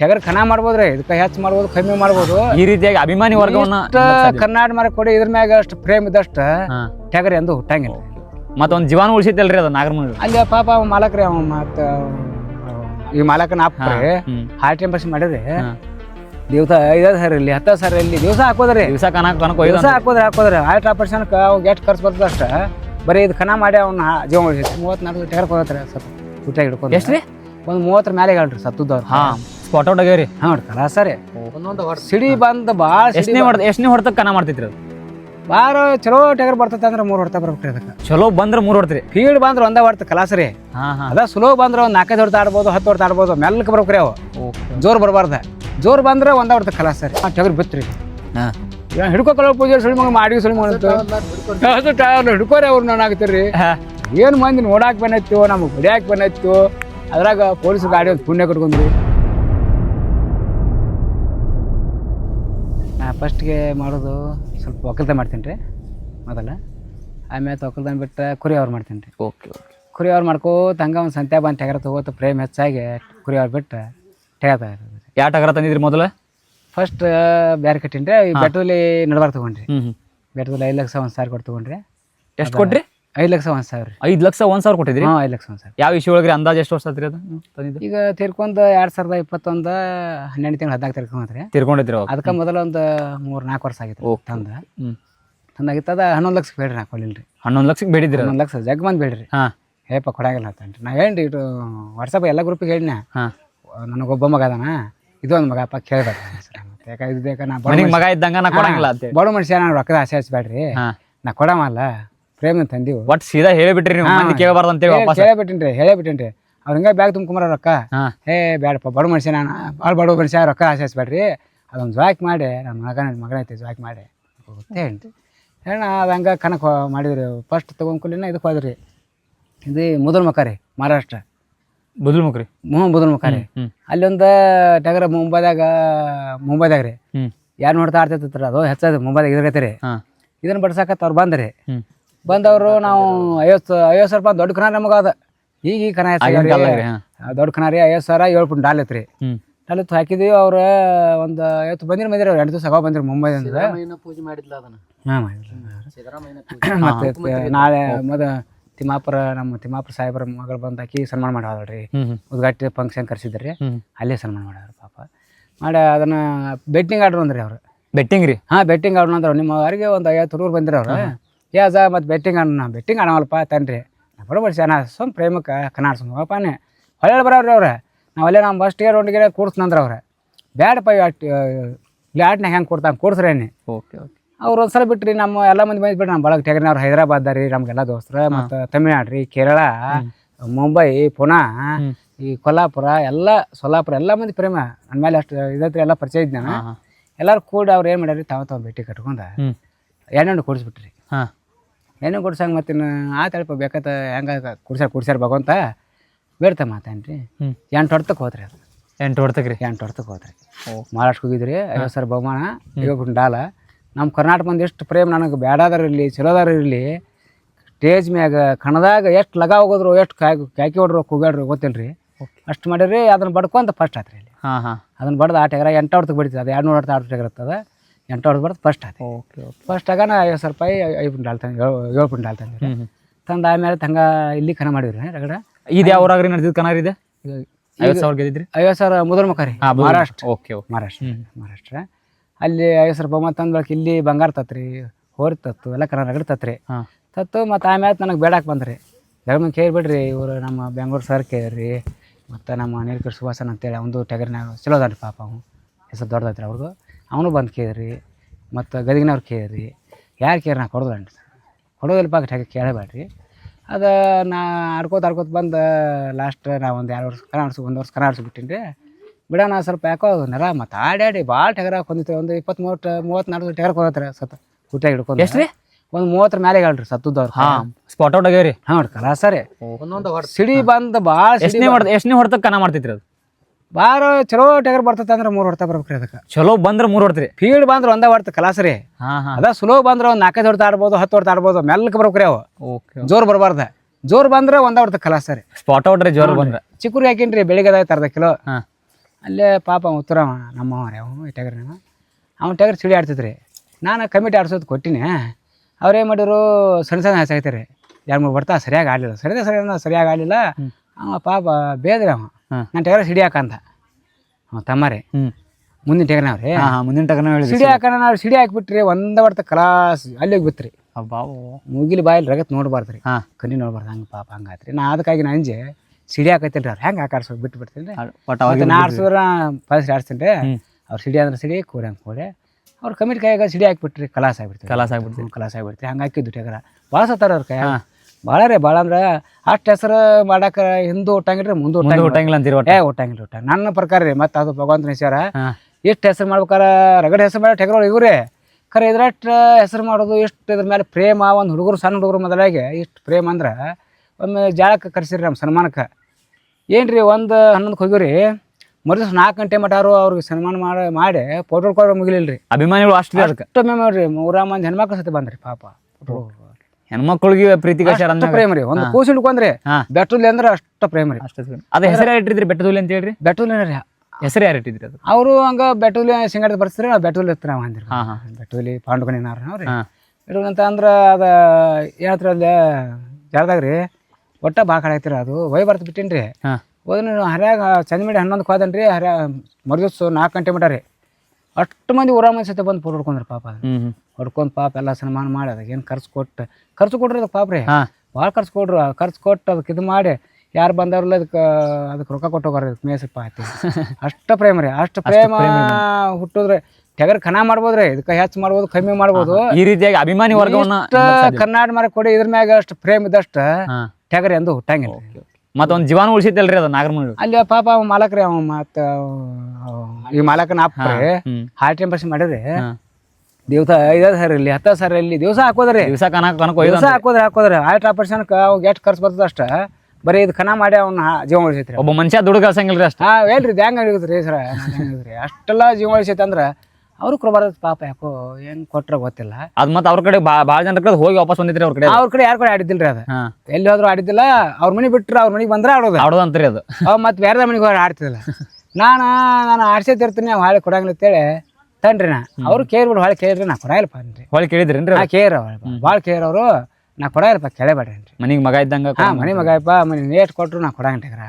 ಟಗರ್ ಖನ ಮಾಡ್ಬೋದ್ರಿ ಇದಕ್ಕೆ ಹೆಚ್ಚು ಮಾಡ್ಬೋದು ಕಮ್ಮಿ ಮಾಡ್ಬೋದು. ಈ ರೀತಿಯಾಗಿ ಅಭಿಮಾನಿ ವರ್ಗವನ್ನ ಕರ್ನಾಟಕ ಮರ ಕೊಡಿ ಇದ್ರ ಮ್ಯಾಗ ಅಷ್ಟು ಪ್ರೇಮ್ ಇದ್ದಷ್ಟು ಹಾ. ಟಗರ್ ಎಂದು ಹುಟ್ಟಂಗಿಲ್ಲ. ಮತ್ತೊಂದು ಜೀವಾನು ಉಳಿಸಿದ್ದಲ್ರಿ ಅದು ನಾಗರಮುನಿ ಅಲ್ಲಿ ಪಾಪ ಅವ ಮಾಲಕ್ರಿ ಅವ ಮತ್ತ ಈ ಮಾಲಕನ ಆಪ್ ಹ್ಮ್. ಹಾರ್ಟ್ ಎಂಬಸ್ ಮಾಡಿದ್ರೆ. ದಿವಸ ಐದು ಸರ್ ಇಲ್ಲಿ ಹತ್ತ ಸರ್ ಇಲ್ಲಿ ದಿವಸ ಹಾಕೋದ್ರಿ ದಿವಸ ಕನಕ ಕನಕ ದಿವಸ ಹಾಕೋದ್ರಿ ಹಾಕೋದ್ರಿ ಹಾರ್ಟ್ ಆಪರೇಷನ್ಗೆ ಗೆಟ್ ಎಷ್ಟು ಖರ್ಚು ಬರ್ತದೆ ಅಷ್ಟ. ಬರೀ ಇದು ಕಣ ಮಾಡಿ ಅವ್ನ ಜೀವ ಉಳಿಸಿ ಮೂವತ್ತು ನಾಲ್ಕು ಟಗರ್ ಕೊಡತ್ರಿ ಸತ್ ಊಟ ಹಿಡ್ಕೊಂಡು. ಒಂದು ಮೂವತ್ತರ ಮೇಲೆ ಹೇಳ್ರಿ ಸತ್ತದವ್ರು ಹಾ. ಸ್ಪಾಟ್ ಔಟ್ ಆಗ್ಯಾವ್ರಿ. ಹಾ ನೋಡಿ ಕಲಾಸರಿ. ಸಿಡಿ ಬಂದ್ ಭಾಳ ಎಷ್ಟನೇ ಹೊಡೆದ ಎಷ್ಟನೇ ಹೊಡೆತಕ್ ಕನ ಮಾಡ್ತೈತ್ರಿ ಅದು? ಬಾರ ಚಲೋ ಟಗರ್ ಬರ್ತೈತೆ ಅಂದ್ರೆ ಮೂರು ಹೊಡ್ತಾ ಬರ್ಬೇಕ್ರಿ ಅದಕ್ಕೆ. ಚಲೋ ಬಂದ್ರೆ ಮೂರು ಹೊಡ್ತ್ರಿ. ಫೀಲ್ಡ್ ಬಂದ್ರೆ ಒಂದೇ ಹೊಡ್ತ ಕಲಾಸರಿ. ಹಾ ಹಾ. ಅದ ಸ್ಲೋ ಬಂದ್ರೆ ಒಂದು ನಾಲ್ಕೈದು ಹೊಡ್ತಾ ಆಡ್ಬೋದು ಹತ್ತು ಹೊಡ್ತಾ ಆಡ್ಬೋದು ಮೆಲ್ಲಕ್ಕೆ ಬರ್ಬೇಕ್ರಿ ಅವು. ಜೋರ್ ಬರಬಾರ್ದ. ಜೋರ್ ಬಂದ್ರೆ ಒಂದೇ ಹೊಡ್ತ ಕಲಾಸರಿ. ಆ ಟಗರ್ ಬಿತ್ರಿ. ಹಾ. ಹಿಡ್ಕೋಕೊಳ್ಳೋ ಪೂಜೆ ಸುಳಿ ಮಗ ಮಾಡಿ ಸುಳಿ ಟಗರ್ ಹಿಡ್ಕೋರಿ ಅವ್ರು ನಾನು ಆಗ್ತೀರಿ. ಏನು ಮಂದಿ ನೋಡಾಕ್ ಬಂದೈತು ನಮಗೆ ಹೊಡ್ಯಾಕ್ ಬಂದೈತು ಅದ್ರಾಗ ಪೊಲೀಸ್ ಗಾಡಿ ಒಂದು ಪುಣ್ಯ ಕಟ್ಕೊಂಡ್ರು. ಫಸ್ಟ್ಗೆ ಮಾಡೋದು ಸ್ವಲ್ಪ ಒಕ್ಕಲ್ತನ ಮಾಡ್ತೀನಿ ರೀ ಮೊದಲ. ಆಮೇಲೆ ಒಕ್ಕಲ್ತನ ಬಿಟ್ಟು ಕುರಿ ಅವ್ರು ಮಾಡ್ತೀನಿ ರೀ. Okay okay. ಕುರಿ ಅವ್ರು ಮಾಡ್ಕೋತ ಹಂಗೆ ಒಂದು ಸಂತೆ ಬಂದು ಟಗರ ತಗೋತ ಪ್ರೇಮ್ ಹೆಚ್ಚಾಗಿ ಕುರಿ ಅವ್ರು ಬಿಟ್ಟು ಇರೋದು ಯಾವ ಟಗರ ತಂದಿದ್ರಿ ಮೊದಲು? ಫಸ್ಟ್ ಬೇರೆ ಕಟ್ಟಿನಿ ರೀ ಈ ಬೆಟ್ಟದಲ್ಲಿ ನಡ್ಬಾರ್ದು ತಗೊಂಡ್ರಿ. ಬೆಟ್ಟದಲ್ಲಿ ಐದು ಲಕ್ಷ ಒಂದು ಸಾರಿ ಕೊಟ್ಟು ತಗೊಂಡ್ರಿ. ಎಷ್ಟು ಕೊಟ್ರಿ? ಐದು ಲಕ್ಷ ಒಂದು ಸಾವಿರ ಐದು ಲಕ್ಷ ಒಂದ್ ಸಾವಿರ ಕೊಟ್ಟಿದ್ರಿ? ಹಾಂ ಐದು ಲಕ್ಷ ಒಂದು ಸಾವಿರ. ಯಾವ ವಿಷಯ ಒಳಗ್ರಿ ಅಂದಾಜ್ ಎಷ್ಟು ವರ್ಷ ಆತ್ರಿ ಅದು ನೀವು ತಂದಿದ್ದು? ಈಗ ತೀರ್ಕೊಂಡ್ ಎರಡ್ ಸಾವಿರದ ಇಪ್ಪತ್ತೊಂದ ಹನ್ನೆರಡು ತಿಂಗಳು ಹದಿನಾಲ್ಕು ತೀರ್ಕೊಂಡ್ರಿ ತಿರ್ಕೊಂಡಿದ್ರಿ ಅವಾಗ? ಅದಕ್ಕೆ ಮೊದಲ ಒಂದು ಮೂರು ನಾಲ್ಕು ವರ್ಷ ಆಗಿತ್ತು ಓಕೆ. ತಂದ. ಹ್ಮ್. ತಂದಾಗಿತ್ತು ಅದು ಹನ್ನೊಂದು ಲಕ್ಷ ಬೇಡ್ರಿ ನಾ ಕೊಡ್ಲಿಲ್ಲ ಹನ್ನೊಂದು ಲಕ್ಷಕ್ಕೆ ಬೇಡಿದ್ರಿ ಹನ್ನೊಂದು ಲಕ್ಷ ಜಗ್ ಬಂದು ಬೇಡ್ರಿ. ಹಾ. ಹೇಪ ಕೊಡಂಗಿಲ್ಲ ಅಂತಂದ್ರಿ ನಾ ಹೇಳಿ ಇಟ್ಟು ವಾಟ್ಸಪ್ ಎಲ್ಲ ಗ್ರೂಪಿಗೆ ಹೇಳಿನ. ಹಾ. ನನಗೊಬ್ಬ ಮಗ ಅದಾನ. ಇದೊಂದು ಮಗಪ್ಪ ಕೇಳ್ಬೇಕು ಯಾಕೆ ಇದು ಬೇಕಾ ನಾ ಬಡ ಮನಿಗ್ ಮಗ ಇದ್ದಂಗ ನಾ ಕೊಡಂಗಿಲ್ಲ ಅಂತ. ಬಡ ಮನುಷ್ಯ ನಾನು ರೊಕ್ಕದ ಆಸೆ ಹಚ್ಬೇಡ್ರಿ. ಹಾ. ನಾ ಕೊಡಮಲ್ಲ ಪ್ರೇಮ ತಂದೀವು ಒಟ್ ಸೀದಾ ಹೇಳಿಬಿಟ್ರಿ ನೀವು ಮಂದಿ ಕೇಳಬಾರ್ದು ಅಂತೇಳಿ ವಾಪಸ್. ಹೇಳಬಿಟ್ಟಿನ್ರಿ ಹೇಳಬಿಟ್ಟಿನ್ರಿ. ಅವ್ರ ಹಂಗ ಬ್ಯಾಗ್ ತುಂಬ್ಕೊಂಬರ ರೊಕ್ಕ? ಹೇ. ಬೇಡಪ್ಪ ಬಡ ಮನುಷ್ಯ ನಾನು. ಭಾಳ ಬಡ ಮನುಷ್ಯ ರೊಕ್ಕ ಆಸೆ ಹಚ್ಬೇಡ್ರಿ ಅದೊಂದು ಜಾಕ್ ಮಾಡಿ ನನ್ನ ಮಗನ ಮಗನ ಐತಿ ಜಾಕ್ ಮಾಡಿ. ಗೊತ್ತೇ ಹೇಳ್ರಿ. ಹೇಳ ಅದು ಹಂಗೆ ಕನಕ ಮಾಡಿದ್ರಿ. ಫಸ್ಟ್ ತಗೊಂಡ್ ಕೂಲಿನ ಇದಕ್ಕೆ ಹೋದ್ರಿ. ಇದು ಮುದಲ್ ಮಕ ರೀ ಮಹಾರಾಷ್ಟ್ರ ಬದಲು ಮುಖ್ರಿ ಹ್ಞೂ ಬುದಲ್ ಮುಖ ರೀ ಅಲ್ಲೊಂದು ಅಲ್ಲಿ ಒಂದು ಟಗರ ಮುಂಬೈದಾಗ ಮುಂಬೈದಾಗ ರೀ. ಯಾರು ನೋಡ್ತಾ ಆಡ್ತೈತ್ರ ಅದು ಹೆಚ್ಚಾದ ಮುಂಬೈದಾಗ ಇದ್ರೈತೆ ರೀ. ಇದನ್ನ ಬಡ್ಸಕತ್ತ ಅವ್ರು ಬಂದ್ರಿ. ಬಂದವರು ನಾವು ಐವತ್ತು ಐವತ್ತು ಸಾವಿರ ರೂಪಾಯಿ ದೊಡ್ಡ ಕನಾರಿ ನಮಗೆ ಅದ ಈಗ ಈ ಕನ ದೊಡ್ಡ ಕನಾರಿ ರೀ ಐವತ್ತು ಸಾವಿರ ಏಳು ಪುಂಟ್ ಡಾಲ್ ಐತ್ರಿ. ಡಾಲ್ ಇತ್ತು ಹಾಕಿದ್ವಿ ಅವ್ರ ಒಂದು ಐವತ್ತು ಬಂದಿರ ಬಂದಿರ ಎರಡು ಎಂಟು ದಿವಸ ಆಗ ಬಂದಿರಿ ಮುಂಬೈದಿಂದ. ಪೂಜೆ ಮಾಡಿದ್ಲ ಅದನ್ನ? ಹಾಂ ಮತ್ತೆ ನಾಳೆ ಮೊದ ತಿಮ್ಮಾಪುರ ನಮ್ಮ ತಿಮ್ಮಾಪುರ ಸಾಹೇಬರ ಮಗಳು ಬಂದು ಹಾಕಿ ಸನ್ಮಾನ ಮಾಡಿ ಹೋದಳ್ರಿ ಹ್ಮ್ ಹ್ಮ್. ಉದ್ಘಾಟಿ ಫಂಕ್ಷನ್ ಕರ್ಸಿದ್ರಿ ಅಲ್ಲೇ ಸನ್ಮಾನ ಮಾಡ್ಯಾರ ಪಾಪ. ಮಾಡಿ ಅದನ್ನ ಬೆಟ್ಟಿಂಗ್ ಆರ್ಡ್ರ್ ಅಂದ್ರಿ ಅವ್ರು. ಬೆಟ್ಟಿಂಗ್ ರೀ? ಹಾ ಬೆಟ್ಟಿಂಗ್ ಆಡೋಣ ಅಂದ್ರೆ ನಿಮ್ಮ ಅವ್ರಿಗೆ ಒಂದು ಐವತ್ತು ಹುಡುಗರು ಬಂದಿರ ಅವ್ರು. ಯಾಜ ಮತ್ತು ಬೆಟ್ಟಿಂಗ್ ಆಡೋಣ ಬೆಟ್ಟಿಂಗ್ ಅಣವಲ್ಲಪ್ಪ ತನ್ರಿ ನಾ ಬಡ ಶಾನ ಸುಮ್ ಪ್ರೇಮಕ್ಕೆ ಕನ್ನಡ ಸುಮ್ಮಪಾನೆ ಹೊಳೆ ಬರೋರು ಅವ್ರು. ನಾವು ಅಲ್ಲೇ ನಮ್ಮ ಫಸ್ಟ್ಗೆ ರೌಂಡ್ಗೆ ಕೂಡ್ಸ್ನಂದ್ರ ಅವ್ರೆ. ಬ್ಯಾಡಪ್ಪ ಅಟ್ ಬ್ಯಾಟ್ನಾಗ ಹೆಂಗೆ ಕೊಡ್ತಾನೆ ಕೂಡ್ಸ್ರೇನಿ. Okay okay. ಅವ್ರು ಒಂದ್ಸಲ ಬಿಟ್ರಿ ನಮ್ಮ ಎಲ್ಲ ಮಂದಿ ಬಂದು ಬಿಟ್ಟು ನಮ್ಮ ಬಳಗ ಟೆಗರಿನವ್ರು ಹೈದರಾಬಾದ್ ರೀ ನಮಗೆಲ್ಲ ದೋಸ್ತರ ಮತ್ತು ತಮಿಳ್ನಾಡು ರೀ ಕೇರಳ ಮುಂಬೈ ಪುನಾ ಈ ಕೊಲ್ಲಾಪುರ ಎಲ್ಲ ಸೊಲ್ಲಾಪುರ ಎಲ್ಲ ಮಂದಿ ಪ್ರೇಮ. ನನ್ನ ಮೇಲೆ ಅಷ್ಟು ಇದ್ರೆ ಎಲ್ಲ ಪರಿಚಯ ಇದ್ದ ನಾನು ಎಲ್ಲರೂ ಕೂಡ ಅವ್ರು ಏನು ಮಾಡ್ಯಾರಿ ತಾವು ತಾವು ಭೇಟಿ ಕಟ್ಕೊಂಡು ಎಣ್ಣೆ ಕೊಡಿಸ್ಬಿಟ್ರಿ. ಹಾ. ಎಣ್ಣೆ ಕೊಡ್ಸಂಗೆ ಆ ತಳಪ ಬೇಕತ್ತ ಹೆಂಗೆ ಕುಡ್ಸ್ಯಾರ ಕುಡ್ಸ್ಯಾರ ಭಗವಂತ ಬೇಡ್ತ ಮಾತೇನ್ರಿ. ಹ್ಮ್. ಎಂಟು ಹೊಡ್ತಕ್ಕೆ ಹೋದ್ರಿ ಅದು. ಎಂಟು ಹೊಡ್ತಕ್ರಿ? ಎಂಟು ಹೊಡ್ತಕ್ಕೆ ಹೋದ್ರಿ ಓ. ಮಹಾರಾಷ್ಟ್ರ ಹೋಗಿದ್ರಿ ಐವತ್ತು ಸಾವಿರ ಬಹುಮಾನ ಇವಾಗ ಡಾಲ ನಮ್ಮ ಕರ್ನಾಟಕ ಮಂದಿ ಎಷ್ಟು ಪ್ರೇಮ್ ನನಗೆ ಬ್ಯಾಡಾದಾರ ಇರಲಿ ಚಲೋದಾರ ಇರಲಿ ಸ್ಟೇಜ್ ಮ್ಯಾಗ ಕಣದಾಗ ಎಷ್ಟು ಲಗ ಹೋಗೋದ್ರು ಎಷ್ಟು ಕಾಯ್ ಕಾಯ್ಕಿ ಹೊಡ್ರು ಕೂಗಾಡ್ರು ಗೊತ್ತಿಲ್ಲ ರೀ ಅಷ್ಟು ಮಾಡಿರಿ ಅದನ್ನ ಬಡ್ಕೊಂತ ಫಸ್ಟ್ ಆತ್ರಿ ಅಲ್ಲಿ. ಹಾಂ ಹಾಂ. ಅದನ್ನ ಬಡ್ದು ಆ ಟಗರ ಎಂಟು ಹೊಡ್ತಕ್ಕೆ ಬಿಡ್ತೀವಿ ಅದು ಎರಡು ನೂರು ಹೊಡ್ತ ಆರು ಟಗರ್ ಇರ್ತದೆ. ಎಂಟು ಹೊಡೆದು ಬಡ್ದು ಫಸ್ಟ್ ಆಯ್ತು ಓಕೆ ಓಕೆ ಫಸ್ಟ್ ಆಗ ನಾ ಐವತ್ತು ಸಾವಿರ ರೂಪಾಯಿ ಐದು ಹಾಲು ತಂದು ಏಳು ಹಾಲು ತಂದಿರಿ ತಂದು ಆಮೇಲೆ ತಂಗ ಇಲ್ಲಿ ಕನ ಮಾಡಿದ್ರಿ ರಗಡ. ಇದು ಯಾವ ಊರಾಗ್ರಿ ನಡೆದಿದ್ದು ಕನ ಇದೆ? ಐವತ್ತು ಸಾವಿರ ಗೆದ್ದಿದ್ರಿ? ಐವತ್ತು ಸಾವಿರ ಮುದ್ರ ಮುಖ ರೀ Maharashtra. Okay okay Maharashtra. Maharashtra. ಅಲ್ಲಿ ಐವತ್ತು ಸಾವಿರ ರೂಪಾಯಿ ಮತ್ತೆ ಬಳಕ ಇಲ್ಲಿ ಬಂಗಾರ ತತ್ರಿ ಹೋರಿ ತತ್ತು ಎಲ್ಲ ಕನ ರಗಡ ತತ್ರಿ. ತತ್ತು ಮತ್ತು ಆಮೇಲೆ ನನಗೆ ಬೇಡಕ್ಕೆ ಬಂದ್ರಿ. ಜಗಮನ್ ಕೇಳಿಬಿಡ್ರಿ ಇವರು ನಮ್ಮ ಬೆಂಗಳೂರು ಸರ್ ಕೇಳ್ರಿ ಮತ್ತು ನಮ್ಮ ನೀರ್ಕರ್ ಸುಭಾಷನ್ ಅಂತೇಳಿ ಒಂದು ಟಗರ್ನಾಗ ಚಲೋ ಪಾಪ ಅವ್ನು ಹೆಸರು ದೊಡ್ಡದೈತ್ರಿ ಅವ್ರಿಗೂ ಅವನು ಬಂದು ಕೇಳಿರಿ ಮತ್ತು ಗದಗಿನವ್ರು ಕೇಳಿರಿ ಯಾರು ಕೇಳಿ ನಾ ಕೊಡೋದನ್ರಿ ಕೊಡೋದಿಲ್ಲ ಪಾಕ ಹಾಕಿ ಕೇಳಬೇಡ್ರಿ. ಅದು ನಾ ಆಡ್ಕೋತ ಆಡ್ಕೋತ ಬಂದು ಲಾಸ್ಟ್ ನಾ ಒಂದು ಎರಡು ವರ್ಷ ಕನ್ನಡ ಒಂದು ವರ್ಷ ಕನ್ನಡ ಬಿಟ್ಟಿನಿ ರೀ ಬಿಡೋಣ ಸ್ವಲ್ಪ ಯಾಕೋ ನರ ಮತ್ತು ಆಡ್ಯಾಡಿ ಭಾಳ ಟಗರ ಕೊಂದಿತ್ತು ಒಂದು ಇಪ್ಪತ್ತ್ಮೂರು ಮೂವತ್ತ್ನಾಲ್ಕು ಟಗರ್ ಕೊಂದತ್ರಿ ಸತ್ತ ಊಟ ಹಿಡ್ಕೊಂಡು. ಎಷ್ಟು ರೀ ಒಂದು ಮೂವತ್ತರ ಮೇಲೆ ಹೇಳ್ರಿ ಸತ್ತದವ್ರು ಹಾಂ ಸ್ಪಾಟ್ ಔಟ್ ಆಗ್ಯಾವ್ರಿ. ಹಾಂ ಕಲಾ ಸರಿ. ಒಂದೊಂದು ಹೊಡ್ ಸಿಡಿ ಬಂದು ಭಾಳ ಎಷ್ಟನೇ ಹೊಡೆದ ಎಷ್ಟನೇ ಹೊಡೆದಕ್ಕೆ ಕನ ಮಾಡ್ತೈತ್ರಿ ಅದು? ಭಾಳ ಚಲೋ ಟಗರ್ ಬರ್ತೈತೆ ಅಂದ್ರೆ ಮೂರು ಹೊಡ್ತಾ ಬರ್ಬೇಕ್ರಿ ಅದಕ್ಕೆ. ಚಲೋ ಬಂದ್ರೆ ಮೂರು ಹೊಡ್ತೀರಿ? ಫೀಲ್ಡ್ ಬಂದ್ರೆ ಒಂದೇ ಹೊಡ್ತ ಕಲಾಸರಿ. ಹಾ ಹಾ. ಅದ ಸ್ಲೋ ಬಂದ್ರೆ ಒಂದು ನಾಲ್ಕೈದು ಹೊಡ್ತಾ ಆಡ್ಬೋದು ಹತ್ತು ಹೊಡ್ತಾ ಆಡ್ಬೋದು ಮೆಲ್ಲಕ್ಕೆ ಬರ್ಬೇಕ್ರಿ ಅವು. ಓಕೆ ಜೋರ್ ಬರಬಾರ್ದ. ಜೋರ್ ಬಂದ್ರೆ ಒಂದೇ ಹೊಡ್ತ ಕಲಾಸರಿ. ಸ್ಪಾಟ್ ಔಟ್ ರೀ ಜೋರ್ ಬಂದ್ರೆ. ಚಿಕ್ಕೂರಿ ಹಾಕಿನ್ರಿ ಬೆಳಿಗ್ಗೆ ಅರ್ಧ ಕಿಲೋ. ಅಲ್ಲೇ ಪಾಪ ಉತ್ತರ ನಮ್ಮವ ರೀ ಅವನು ಈ ಟಗರ್ನ ಅವ್ನು ಟಗರ್ ಸಿಡಿ ಆಡ್ತಿದ್ರಿ ನಾನು ಕಮಿಟಿ ಆಡ್ಸೋದು ಕೊಟ್ಟಿನಿ. ಅವ್ರೇನು ಮಾಡಿದ್ರು ಸಣ್ಣ ಸಣ್ಣ ಹಸಾಯ್ತಾರೆ ಎರಡು ಮೂರು ಬರ್ತಾ ಸರಿಯಾಗಿ ಆಡಲಿಲ್ಲ. ಸರಿಯಾದ ಸರಿಯಾದ ಸರಿಯಾಗಿ ಆಡಲಿಲ್ಲ. ಅವ ಪಾಪ ಬೇದ್ರಿ ಅವ. ನಾನು ಟಗರ ಸಿಡಿ ಹಾಕಂದ ಅವ ತಮ್ಮರೇ. ಹ್ಞೂ ಮುಂದಿನ ಟಗರ್ನವ್ರಿ. ಹಾಂ ಹಾಂ ಮುಂದಿನ ಟಗನ ಸಿಡಿ ಹಾಕೋಣ ನಾವು ಸಿಡಿ ಹಾಕ್ಬಿಟ್ರಿ ಒಂದ ಬರ್ತ ಕಲಾಸ್ ಅಲ್ಲಿ ಹೋಗಿ ಬಿತ್ರಿ ಅಬ್ಬಾವು. ಮುಗಿಲಿ ಬಾಯಲ್ಲಿ ರಗತ್ ನೋಡಬಾರ್ದು ರೀ ಹಾಂ. ಕಣ್ಣಿ ನೋಡಬಾರ್ದು ಹಂಗೆ ಪಾಪ ಹಂಗಾತ್ರಿ ನಾ ಅದಕ್ಕಾಗಿ ನಾ ಅಂಜೆ ಸಿಡಿ ಹಾಕೈತಿಲ್ಲ ರೀ ಅವ್ರು ಹೆಂಗೆ ಹಾಕಾಡ್ಸೋ ಬಿಟ್ಟು ಬಿಡ್ತೀನಿ ರೀ ಅವಾಗ ನಾ ಆಡ್ಸಿದ್ರ ಫಸ್ಟ್ ಆಡ್ಸ್ತೀನಿ ರೀ. ಅವ್ರು ಸಿಡಿ ಅಂದ್ರೆ ಸಿಡಿ ಕೋರಿ ಹಂಗೆ ಕೋರೆ. ಅವ್ರು ಕಮಿಟಿ ಕೈಯಾಗ ಸಿಡಿ ಹಾಕ್ಬಿಟ್ರಿ ಕಲಾಸ್ ಆಗ್ಬಿಡ್ತೀವಿ ಕಲಾಸ್ ಆಗ್ಬಿಡ್ತೀವಿ ಕಲಾಸ್ ಆಗ್ಬಿಡ್ತೀವಿ ಹಂಗೆ ಹಾಕಿದ್ದು ಟಗರ. ಭಾಳ ಸತ್ತಾರ ಅವ್ರ ಕೈ ಹಾಂ. ಭಾಳ ರೀ ಭಾಳ ಅಂದ್ರೆ ಅಷ್ಟು ಹೆಸರು ಮಾಡಕ ಹಿಂದೂ ಒಟ್ಟಂಗಿಲ್ರಿ ಮುಂದೆ ಮುಂದೆ ಒಟ್ಟಂಗಿಲ್ಲ ಹುಟ್ಟಂಗಿಲ್ಲ ಅಂತೀರಿ ಒಟ್ಟು? ಏ ನನ್ನ ಪ್ರಕಾರ ರೀ ಮತ್ತೆ ಅದು ಭಗವಂತನ ಹೆಸರ ಹಾಂ. ಎಷ್ಟು ಹೆಸರು ಮಾಡ್ಬೇಕಾರ ರಗಡ ಹೆಸರು ಮಾಡಿ ಟೆಗರೋಳು ಇವ್ರಿ ಖರೆ ಇದ್ರಷ್ಟು ಹೆಸರು ಮಾಡೋದು ಎಷ್ಟು ಇದ್ರ ಮೇಲೆ ಪ್ರೇಮ ಒಂದು ಹುಡುಗರು ಸಣ್ಣ ಹುಡುಗರು ಮೊದಲಾಗಿ ಇಷ್ಟು ಪ್ರೇಮ ಅಂದ್ರೆ ಒಮ್ಮೆ ಜಾಳಕ್ಕೆ ಕರೆಸಿರಿ ನಮ್ಮ ಸನ್ಮಾನಕ್ಕೆ. ಏನು ರೀ ಒಂದು ಹನ್ನೊಂದಕ್ಕೆ ಹೋಗಿವ್ರಿ. ಮರುದಿವ್ಸ ನಾಲ್ಕು ಗಂಟೆ ಮಟಾರು ಅವ್ರಿಗೆ ಸನ್ಮಾನ ಮಾಡಿ ಮಾಡಿ ಫೋಟೋ ಕೊಡೋ ಮುಗಿಲಿಲ್ಲ ರೀ ಅಭಿಮಾನಿಗಳು ಅಷ್ಟು ಅದಕ್ಕೆ. ಅಷ್ಟು ಮೇಮ್ ನೋಡ್ರಿ ಮೂರ ಮಂದಿ ಹೆಣ್ಮಕ್ಳು ಸತಿ ಬಂದ್ರಿ ಪಾಪ. ಹೆಣ್ಮಕ್ಳಿಗೆ ಪ್ರೀತಿ ಕಷ್ಟ ಅಂತ ಪ್ರೇಮ ರೀ. ಒಂದು ಕೂಸು ಹಿಡ್ಕೊಂಡ್ರಿ ಬೆಟ್ಟುಲಿ ಅಂದ್ರೆ ಅಷ್ಟ ಪ್ರೇಮ ರೀ. ಅಷ್ಟು ಅದು ಹೆಸರು ಇಟ್ಟಿದ್ರಿ ಬೆಟ್ಟದೂಲಿ ಅಂತ ಹೇಳ್ರಿ? ಬೆಟ್ಟುಲಿ ರೀ. ಹೆಸರು ಯಾರು ಇಟ್ಟಿದ್ರಿ ಅದು? ಅವರು ಹಂಗ ಬೆಟ್ಟುಲಿ ಸಿಂಗಾಡ ಬರ್ಸ್ರಿ ನಾವು ಬೆಟ್ಟುಲಿ ಇರ್ತೀರ ಅಂದ್ರೆ ಬೆಟ್ಟುಲಿ ಅವ್ರಿ ಹಾಂ. ಇಡುವಂತ ಅಂದ್ರೆ ಅದ ಏನತ್ರ ಅಲ್ಲಿ ಜಾರದಾಗ ರೀ ಒಟ್ಟ ಭಾಳ ಆಗ್ತಿರ ಅದು. ವೈ ಬರ್ತ ಬಿಟ್ಟಿನ್ರಿ ಹೋದ್ರೆ ಹರ್ಯಾಗ ಚಂದ ಹನ್ನೊಂದು ಹನ್ನೊಂದಕ್ಕೆ ಹೋದನ್ ರೀ ಹರ್ಯಾ ಮರುದಿವ್ಸ ನಾಲ್ಕು ಗಂಟೆ ಮಟ ರೀ. ಅಷ್ಟು ಮಂದಿ ಊರ ಮಂದಿ ಸತೆ ಬಂದು ಫೋಟೋ ಹೊಡ್ಕೊಂಡ್ರಿ ಪಾಪ. ಹೊಡ್ಕೊಂಡು ಪಾಪ ಎಲ್ಲ ಸನ್ಮಾನ ಮಾಡಿ ಅದಕ್ಕೆ ಏನು ಖರ್ಚು ಕೊಟ್ಟು ಖರ್ಚು ಕೊಡ್ರಿ ಅದಕ್ಕೆ ಪಾಪ ರೀ. ಹಾಂ. ಭಾಳ ಖರ್ಚು ಕೊಡ್ರು ಖರ್ಚು ಕೊಟ್ಟು ಅದಕ್ಕೆ ಇದು ಮಾಡಿ ಯಾರು ಬಂದವ್ರಲ್ಲ ಅದಕ್ಕೆ ಅದಕ್ಕೆ ರೊಕ್ಕ ಕೊಟ್ಟು ಹೋಗೋರಿ ಅದಕ್ಕೆ ಮೇಸಪ್ಪ ಆಯ್ತು. ಅಷ್ಟು ಪ್ರೇಮ ರೀ ಅಷ್ಟು ಪ್ರೇಮ ಹುಟ್ಟಿದ್ರೆ ಟಗರ್ ಖನ ಮಾಡ್ಬೋದ್ರಿ ಇದಕ್ಕೆ ಹೆಚ್ಚು ಮಾಡ್ಬೋದು ಕಮ್ಮಿ ಮಾಡ್ಬೋದು. ಈ ರೀತಿಯಾಗಿ ಅಭಿಮಾನಿ ವರ್ಗವನ್ನ ಕನ್ನಡ ಕರ್ನಾಟಕ ಮರ ಕೊಡಿ ಇದ್ರ ಮ್ಯಾಗ ಅಷ್ಟು ಪ್ರೇಮ್ ಇದ್ದಷ್ಟು ಟೆಗರ್ ಎಂದು ಹುಟ್ಟಂಗಿಲ್ಲ ಮತ್ತೊಂದು ಜೀವಾನು ಉಳಿಸಿದ್ದಲ್ರಿ ಅದು ನಾಗರಮುನಿ ಅಲ್ಲಿ ಪಾಪ ಅವ ಮಾಲಕ್ರಿ ಅವ ಮತ್ತ ಈ ಮಾಲಕನ ಅಪ್ಪ ರೀ ಹ್ಮ್. ಹಾರ್ಟ್ ಎಂಬರ್ಸಿ ಮಾಡಿರಿ ಹಾಂ. ದಿವಸ ಐದೈದು ಸಾವಿರ ಇಲ್ಲಿ ಹತ್ತು ಸಾವಿರ ಇಲ್ಲಿ ದಿವಸ ಹಾಕೋದ್ರಿ. ದಿವಸ ಕನಕ ಕನಕ ದಿವಸ ಹಾಕೋದ್ರಿ ಹಾಕೋದ್ರಿ ಹಾರ್ಟ್ ಆಪರೇಷನ್ಗೆ ಅವ್ಗೆ ಎಷ್ಟು ಖರ್ಚು ಬರ್ತದೆ ಅಷ್ಟ ಬರೀ ಇದು ಖನ ಮಾಡಿ ಅವ್ನ ಜೀವ ಉಳಿಸೈತ್ರಿ. ಒಬ್ಬ ಮನುಷ್ಯ ದುಡ್ಡು ಕಳ್ಸಂಗಿಲ್ರಿ ಅಷ್ಟು. ಹಾ ಹೇಳ್ರಿ ಇದು ಹೆಂಗೆ ರೀ ಸರ ಹೆಂಗಿದ್ರಿ ಅಷ್ಟೆಲ್ಲ ಜೀವ ಉಳಿಸೈತೆ ಅಂದ್ರೆ ಅವ್ರು ಕೊಡಬಾರ್ದು ಪಾಪ ಯಾಕೋ ಏನ್ ಕೊಟ್ರ ಗೊತ್ತಿಲ್ಲ. ಅದ್ ಮತ್ತೆ ಅವ್ರ ಕಡೆ ಭಾಳ ಜನ ಕಡೆ ಹೋಗಿ ವಾಪಸ್ ಬಂದಿದ್ರಿ ಅವ್ರ ಕಡೆ. ಅವ್ರ ಕಡೆ ಯಾರ ಕಡೆ ಆಡಿದ್ದಿಲ್ರಿ ಅದು? ಎಲ್ಲಿ ಹೋದ್ರು ಆಡಿದ್ದಿಲ್ಲ ಅವ್ರ ಮನೆ ಬಿಟ್ರೆ ಅವ್ರ ಮನೆಗೆ ಬಂದ್ರೆ ಆಡೋದು. ಆಡೋದು ಅಂತ್ರಿ ಅದು. ಅವ್ ಮತ್ತೆ ಬೇರೆ ಮನೆಗೆ ಹೋಗಿ ಆಡ್ತಿದ್ದಿಲ್ಲ. ನಾನು ನಾನು ಆಡ್ಸೈತಿರ್ತೀನಿ ಅವ್ ಹಾಳೆ ಕೊಡಂಗಿಲ್ಲ ಅಂತೇಳಿ ತನ್ರಿ ನಾ ಅವ್ರು ಕೇರ್ಬಿಡು ಹೊಳೆ ಕೇಳಿದ್ರಿ ನಾ ಕೊಡಂಗಿಲ್ಲಪ್ಪ ಅನ್ರಿ ಹೊಳಿ ಕೇಳಿದ್ರೇನ್ರಿ ನಾ ಕೇರ್ ಭಾಳ ಕೇರ್ ಅವರು ನಾ ಕೊಡಂಗಿಲ್ಲಪ್ಪ ಕೇಳಬೇಡ್ರಿ ಮನಿಗೆ ಮಗ ಇದ್ದಂಗ ಹಾ ಮಗ ಮಗಪ್ಪ ಮನೆ ನೇಟ್ ಕೊಟ್ರು ನಾ ಕೊಡಂಗಟ್ರ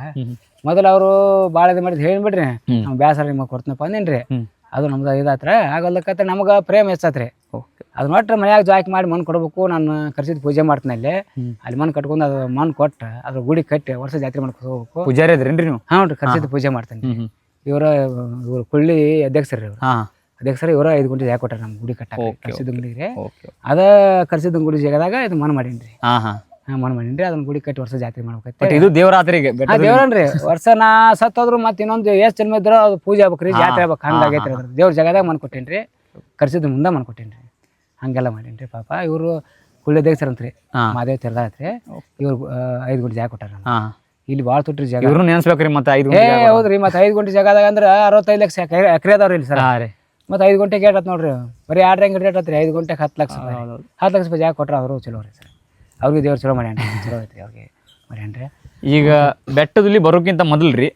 ಮೊದಲ ಅವರು ಭಾಳ ಇದು ಮಾಡಿದ್ ಹೇಳಿಬಿಡ್ರಿ ಬಿಡ್ರಿ ನಾವು ಬ್ಯಾಸರ ನಿಮಗೆ ಕೊಡ್ತೀನಪ್ಪ ಅಂದೇನ್ರಿ. ಅದು ನಮ್ದು ಇದಾತ್ರ ಆಗಲ್ಲಕತ್ತೆ ನಮಗೆ ಪ್ರೇಮ ಹೆಚ್ಚತ್ರಿ ಅದು ಒಟ್ಟು ಮನ್ಯಾಗ ಜಾಯ್ಕ್ ಮಾಡಿ ಮಣ್ಣು ಕೊಡ್ಬೇಕು ನಾನು ಕರ್ಸಿದ ಪೂಜೆ ಮಾಡ್ತೀನಿ ಅಲ್ಲಿ. ಅಲ್ಲಿ ಮಣ್ಣು ಕಟ್ಕೊಂಡು ಅದು ಮಣ್ಣು ಕೊಟ್ಟು ಅದ್ರ ಗುಡಿ ಕಟ್ಟಿ ವರ್ಷ ಜಾತ್ರೆ ಮಾಡ್ಕೊಂಡು ಹೋಗ್ಬೇಕು. ಪೂಜಾರಿ ಅದ್ರೇನ್ರಿ ನೀವು? ಹಾ ರೀ ಕರ್ಸಿದ ಪೂಜೆ ಮಾಡ್ತೀನಿ. ಇವರು ಇವ್ರ ಇವರ ಇವ್ರು ಕುಳ್ಳಿ ಅಧ್ಯಕ್ಷರು ಇವ್ರು. ಹಾ ಸರ್ ಇವರ ಐದು ಗುಂಡಿ ಜಾಗ ಕೊಟ್ಟಾರ ನಮ್ಮ ಗುಡಿ Okay, ಕರ್ಸಿದ ಗುಂಡಿಗೆ. ಓಕೆ ಅದ ಕರ್ಸಿದ ಗುಡಿ ಜಾಗದಾಗ ಇದು ಮನ ಮಾಡೀನಿ ರೀ ಹಾ. ಹಾ ಮಾಡೀನ್ರಿ ಮಣ್ಣು ಮಾಡೀನಿ ಅದನ್ನ ಗುಡಿ ಕಟ್ಟಿ ವರ್ಷ ಜಾತ್ರೆ ಮಾಡ್ಬೇಕೈತೆ ಬಟ್ ಇದು ದೇವರಾತ್ರಿಗೆ ಆ ದೇವ್ರನ್ರಿ. ವರ್ಷ ನಾ ಸತ್ತೋದ್ರು ಮತ್ತೆ ಇನ್ನೊಂದು ಎಷ್ಟು ಜನ್ಮ ಇದ್ರು ಅದು ಪೂಜೆ ಆಗ್ಬೇಕ್ರಿ ಜಾತ್ರೆ ಆಗ್ಬೇಕು ಹಂಗಾಗೈತ್ರಿ ಅದ್ರ ದೇವ್ರ ಜಾಗದಾಗ ಮನ್ ಕೊಟ್ಟೇನ್ರಿ ಕರ್ಸಿದ ಮುಂದೆ ಮನ್ ಕೊಟ್ಟೇನ್ರಿ. ಹಂಗೆಲ್ಲ ಮಾಡೇನ್ರಿ ಪಾಪ. ಇವರು ಕುಳ್ಳೆ ದೇವಸ್ಥಾನಂತ್ರಿ ಹಾ. ಮಾದೇವ್ ತೆರದಾತ್ರಿ ಇವ್ರು ಐದು ಗುಂಡಿ ಜಾಗ ಕೊಟ್ಟಾರ ನಮ್ಗೆ. ಹಾ. ಇಲ್ಲಿ ಭಾಳ ತುಟ್ರಿ ಜಾಗ. ಇವ್ರು ನೆನ್ಸ್ಬೇಕ್ರಿ ಮತ್ತೆ ಐದು ಏ ಹೌದ್ರಿ ಮತ್ತೆ ಐದು ಗುಂಟೆ ಜಾಗದಾಗ ಅಂದ್ರೆ ಅರವತ್ತೈದು ಲಕ್ಷ ಎಕರೆ ಅದಾವ್ರಿ ಇಲ್ಲಿ ಸರ್ ಹಾ ರೀ. ಮತ್ತೆ ಐದು ಗಂಟೆಗೆ ಏಟ್ ಆತ್ ನೋಡ್ರಿ. ಬರೀ ಎರಡು ರಂಗ್ ರೇಟ್ ಆತ್ರಿ ಐದು ಗಂಟೆಗೆ ಹತ್ತು ಲಕ್ಷ. ಹತ್ತು ಲಕ್ಷ ರೂಪಾಯಿ ಜಾಗ ಕೊಟ್ರ ಅವರು ಚಲೋ ರೀ ಸರ್. ಅವ್ರಿಗೆ ದೇವ್ರು ಚಲೋ ಮಾಡ್ಯಾನ್ರಿ. ಚಲೋ ಐತ್ರಿ ಅವ್ರಿಗೆ ಮಾಡ್ಯಾನ್ರಿ. ಈಗ ಬೆಟ್ಟದಲ್ಲಿ ಬರೋಕ್ಕಿಂತ ಮೊದಲು ರೀ.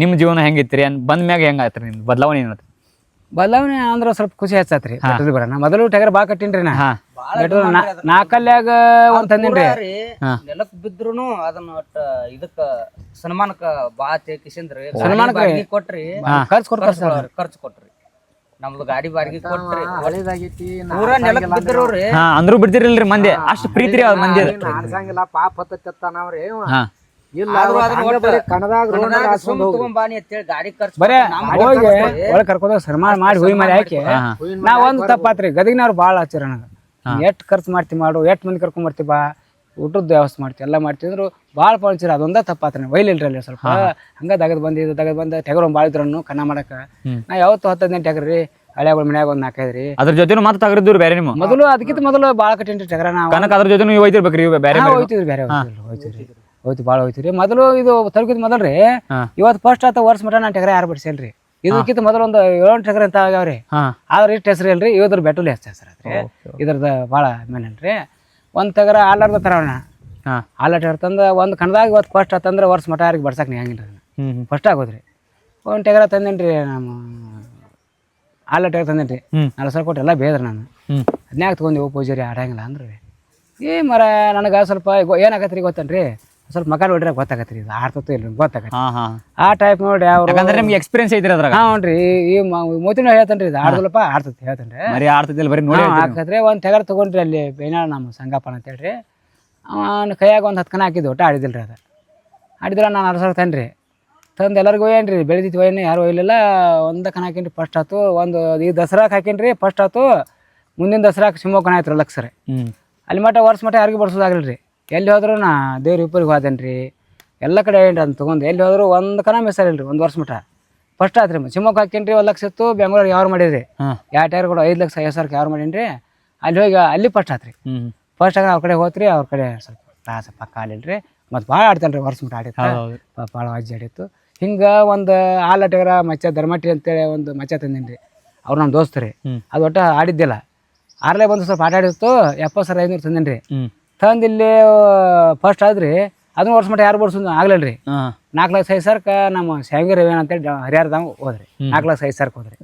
ನಿಮ್ಮ ಜೀವನ ಹೆಂಗಿತ್ತು ಅನ್ ಬಂದ ಮ್ಯಾಗ ಹೆಂಗಾಯ್ತ್ರಿ ನಿಮ್ದು? ಬದಲಾವಣೆ ಏನಾಯ್ತು ಬದಲಾವಣೆ ಅಂದ್ರೆ ಸ್ವಲ್ಪ ಖುಷಿ ಹೆಚ್ಚಾತ್ರಿ ಬೆಟ್ಟದಲ್ಲಿ ಬರೋಣ. ಮೊದಲು ಟಗರ್ ಬಾ ಕಟ್ಟಿನ್ರಿ ನಾ. ನಾಲ್ಕಲ್ಯಾಗ ಒಂದ್ ತಂದಿನ್ರಿ. ನೆಲಕ್ ಬಿದ್ರುನು ಅದನ್ನ ಒಟ್ಟ ಇದಕ್ಕ ಸನ್ಮಾನಕ್ಕ ಬಾ ತೇಕಿಸಿಂದ್ರಿ ಸನ್ಮಾನಕ್ಕೆ? ಕೊಟ್ರಿ. ಖರ್ಚು ಖರ್ಚು ಖರ್ಚು ಕೊಟ್ರಿ. ನಮ್ದು ಗಾಡಿ ಬಾಡಿಗೆ ಕೊಟ್ರಿ ಪೂರಾ ನೆಲಕ್ ಬಿದ್ದಿರೋರಿ. ಹಾ ಅಂದ್ರೂ ಬಿಡ್ತಿರ್ಲಿಲ್ರಿ ಮಂದಿ. ಅಷ್ಟು ಪ್ರೀತಿ ರೀ ಅವ್ರ ಮಂದಿ. ಅನ್ಸಂಗಿಲ್ಲ ಪಾಪ ಹತ್ತತ್ತಾನವ್ರಿ ಹಾ. ಇಲ್ಲ ಆದ್ರೂ ಅದನ್ನ ಹಂಗ ಒಟ್ಟ ಕಣದಾಗ ರೋಡ್ ಕಣದಾಗ ಹಾಸ್ಕೊಂಡ್ ಹೋಗ್ರಿ. ತಗೊಂಬಾನಿ ಅಂತೇಳಿ ಗಾಡಿ ಖರ್ಚು ಬರೇ ಹೋಗಿ ಕೊಟ್ರಿ. ಕರ್ಕೊಂಡೋಗಿ ಸನ್ಮಾನ ಮಾಡಿ ಹುಯಿ ಮಾಡಿ ಹಾಕಿ. ಹಾ ಹಾ. ನಾ ಒಂದ್ ತಪ್ಪಾತ್ರಿ ಗದಗಿನವ್ರು ಬಾಳ ಹಚ್ಚಿರ ನನಗೆ ಎಷ್ಟ್ ಖರ್ಚು ಮಾಡ್ತಿ ಮಾಡು ಎಷ್ಟ್ ಮಂದಿ ಕರ್ಕೊಂಡ್ ಬರ್ತಿ ಬಾ. ಊಟದ ವ್ಯವಸ್ಥೆ ಮಾಡ್ತೀವಿ ಎಲ್ಲ ಮಾಡ್ತಿದ್ರು ಭಾಳ ಪಳ್ಚಿರ ಅದೊಂದ ತಪ್ಪಾತ್ರಿ ಒಯ್ಲಿಲ್ರಿ ಅಲ್ಲಿ ಸ್ವಲ್ಪ. ಹಂಗ ತಗದ್ ಬಂದು ಇದು ತಗದ್ ಬಂದ ಟಗರ್ ಭಾಳ ಇದ್ರನ್ನು ಕನ್ನ ಮಾಡಕ. ನಾ ಯಾವತ್ತು ಹತ್ತು ಹದಿನೆಂಟು ಟೆಗರ್ ರೀ ಹಳೆಗಳ ಮನ್ಯಾಗ ಒಂದ್ ನಾಲ್ಕೈದು ರೀ. ಅದ್ರ ಜೊತೆ ಮತ್ತೆ ತಗರಿದ್ರು ಬೇರೆ ನಿಮ್ಮ? ಮೊದಲು ಅದಕ್ಕಿಂತ ಮೊದಲು ಭಾಳ ಕಟ್ಟಿನ್ರಿ ಟೆಗರ ನಾವು. ಕನಕ ಅದ್ರ ಜೊತೆ ನೀವು ಒಯ್ತಿರ್ಬೇಕ್ರಿ ಇವ್ ಬೇರೆ ಹೋಯ್ತಿದ್ರಿ ಬೇರೆ ಹೋಯ್ತಿದ್ರಿ ಹೋಯ್ತು ಭಾಳ ಹೋಯ್ತಿರಿ ಮೊದಲು ಇದು ತಲುಕಿದ್ ಮೊದಲು ರೀ. ಹಾ. ಇವತ್ತು ಫಸ್ಟ್ ಆತ ವರ್ಷ ಮಟ ನಾನು ಟಗರ ಯಾರು ಬಿಡ್ಸೇನ್ರಿ ಇದಕ್ಕಿಂತ ಮೊದಲು ಒಂದು ಏಳು ಟೆಗರ್ ಅಂತ ಆಗ್ಯಾವ್ರಿ ಆದ್ರೆ ಇಷ್ಟು ಹೆಸರು ಇಲ್ರಿ ಇವ್ರ ಬೆಟ್ಟಲ್ಲಿ ಹೆಸರು ಹೆಸರು ಬಾಳ ಇದ್ರದ್ದು ಭಾಳ ಮೇನನ್ರಿ ಒಂದು ತೆಗರ ಆಲಾರ್ದ ತರವಣ ಹಾ. ಆಲ ಟಗರ್ ತಂದ ಒಂದು ಕಣದಾಗ ಇವತ್ತು ಫಸ್ಟ್ ಆತಂದ್ರೆ ವರ್ಷ ಮಠ ಯಾರಿಗೆ ಬಡ್ಸಕ್ ನೀ ಹಂಗಿಲ್ಲ ಫಸ್ಟ್ ಆಗೋದ್ರಿ. ಒಂದು ಟಗರ ತಂದೇನ್ರಿ ನಮ್ಮ ಹಾಲ ಟಗರ ತಂದೇನ್ರಿ. ನಾಲ್ಕು ಸಾವಿರ ಕೊಟ್ಟು ಎಲ್ಲ ಬೇದ್ರ ನಾನು. ಅದನ್ಯಾಕೆ ತೊಗೊಂಡು ಪೂಜಾರಿ ಆಡಂಗಿಲ್ಲ ಅಂದ್ರೆ. ಏ ಮರ ನನಗೆ ಸ್ವಲ್ಪ ಏನಾಗತ್ತೆ ರೀ ಗೊತ್ತೇನ್ರಿ? ಸ್ವಲ್ಪ ಮಗ ನೋಡ್ರೆ ಗೊತ್ತಾಗತ್ತೆ ರೀ ಇದು. ಆಡ್ತತ್ತೋ ಇಲ್ಲ ಗೊತ್ತಾಗತ್ತೆ. ಹಾ ಹಾ. ಆ ಟೈಪ್ ನೋಡಿ ಅವ್ರು ಯಾಕಂದ್ರೆ ನಿಮ್ಗೆ ಎಕ್ಸ್ಪೀರಿಯನ್ಸ್ ಐತ್ರಿ ಅದ್ರಾಗ ಹಾಂ ರೀ ಈ ಮೋತಿನ ಹೇಳ್ತಾನೆ ರೀ ಇದು. ಆಡ್ದಲ್ಲಪ್ಪ ಆಡ್ತೈತಿ ಹೇಳ್ತಾನೆ ರೀ ಬರೀ ಆಡ್ತಿದ್ದಿಲ್ಲ ಬರೀ ನೋಡಿ ಹಾಕಿದ್ರೆ ಒಂದು ತೆಗರ್ ತೊಗೊಂಡ್ರಿ ಅಲ್ಲಿ ಬೇನಾಳ ನಮ್ಮ ಸಂಗಪ್ಪನ ಅಂತ ಹೇಳ್ರಿ. ಅವನ ಕೈಯಾಗ ಒಂದು ಹತ್ತು ಕಣ ಹಾಕಿದ್ದು ಒಟ್ಟು ಆಡಿದಿಲ್ಲ ರೀ ಅದು. ಆಡಿದ್ರೆ ನಾನು ಅರ್ಸ ತನ್ರಿ ರೀ ತಂದು ಎಲ್ಲರಿಗೂ ಏನ್ರಿ ರೀ ಬೆಳೆದಿತ್ತು ಒಯ್ಯನ ಯಾರು ಒಯ್ಲಿಲ್ಲ. ಒಂದು ಕಣ ಹಾಕಿನ್ರಿ ಫಸ್ಟ್ ಆತು. ಒಂದು ಈ ದಸರಾಕ್ ಹಾಕಿನ್ರಿ ಫಸ್ಟ್ ಆತು. ಮುಂದಿನ ದಸರಾಕ್ಕೆ ಶಿವಮೊಗ್ಗ ಕಣ ಆಯ್ತು ಲಕ್ಷ ರೀ. ಹ್ಮ್. ಅಲ್ಲಿ ಮಟ್ಟ ವರ್ಷ ಮಟ್ಟ ಯಾರಿಗೂ ಬಡ್ಸೋದಾಗಲಿಲ್ಲ ರೀ ಎಲ್ಲಿ ಹೋದ್ರು ನಾ ದೇವ್ರ ಇಬ್ಬರಿಗೆ ಹೋದೇನೆ ರೀ ಎಲ್ಲ ಕಡೆ ಏನು ಅಂತ ತೊಗೊಂಡು ಎಲ್ಲಿ ಹೋದ್ರು ಒಂದು ಕಣ ಮಿಸ್ ಆಗಿಲ್ಲ ರೀ ಒಂದು ವರ್ಷ ಮಟ್ಟ. ಫಸ್ಟ್ ಆತ್ರಿ ಶಿವಮೊಗ್ಗ ಹಾಕಿನ್ರಿ ರೀ ಒಂದು ಲಕ್ಷ ಇತ್ತು ಬೆಂಗಳೂರಿಗೆ ಯಾರು ಮಾಡಿದ್ರಿ? ಯಾವ ಟೈರ್ ಕೂಡ ಐದು ಲಕ್ಷ ಐದು ಸಾವಿರಕ್ಕೆ ಯಾರು ಮಾಡೀನಿ ರೀ ಅಲ್ಲಿ ಹೋಗಿ ಅಲ್ಲಿ ಫಸ್ಟ್ ಆತ್ರಿ. ಫಸ್ಟ್ ಆಗ ಅವ್ರ ಕಡೆ ಹೋತ್ರಿ ಅವ್ರ ಕಡೆ ಸ್ವಲ್ಪ ತ್ರಾಸ ಪಕ್ಕ ಆಲಿಲ್ಲ ರೀ ಮತ್ತು ಭಾಳ ಆಡ್ತಾನೆ ರೀ ವರ್ಷ ಮಟ್ಟ ಆಡಿತ್ತು ಭಾಳ ಅಜ್ಜಿ ಆಡಿತ್ತು. ಹಿಂಗೆ ಒಂದು ಆಲಟಗರ ಮಚ್ಚ ಧರ್ಮಟ್ಟಿ ಅಂತೇಳಿ ಒಂದು ಮಚ್ಚ ತಂದೀನಿ ರೀ ಅವ್ರು ನಮ್ಮ ದೋಸ್ತ ರೀ. ಅದು ಒಟ್ಟು ಆಡಿದ್ದಿಲ್ಲ. ಆರ್ಲೆ ಬಂದು ಸ್ವಲ್ಪ ಆಟ ಆಡಿತ್ತು ಎಪ್ಪತ್ತು ಸಾವಿರ ಐನೂರು ತಂದೀನಿ ರೀ ಹ್ಮ್. ತಂದು ಇಲ್ಲಿ ಫಸ್ಟ್ ಆದ್ರಿ ಅದನ್ನ ವರ್ಷ ಮಟ್ಟ ಯಾರು ಬರ್ಸೋದು ಆಗ್ಲಿಲ್ಲ ರೀ ಹಾ. ನಾಲ್ಕು ಲಕ್ಷ ಐದು ಸರ್ಕ ನಮ್ಮ ಶಾವಿಗೆ ರವಿ ಅಂತೇಳಿ ಹರಿಹರದಾಗ ಹೋದ್ರಿ. ನಾಲ್ಕು ಲಕ್ಷ ಐದು ಸರ್ಕ ಹೋದ್ರಿ.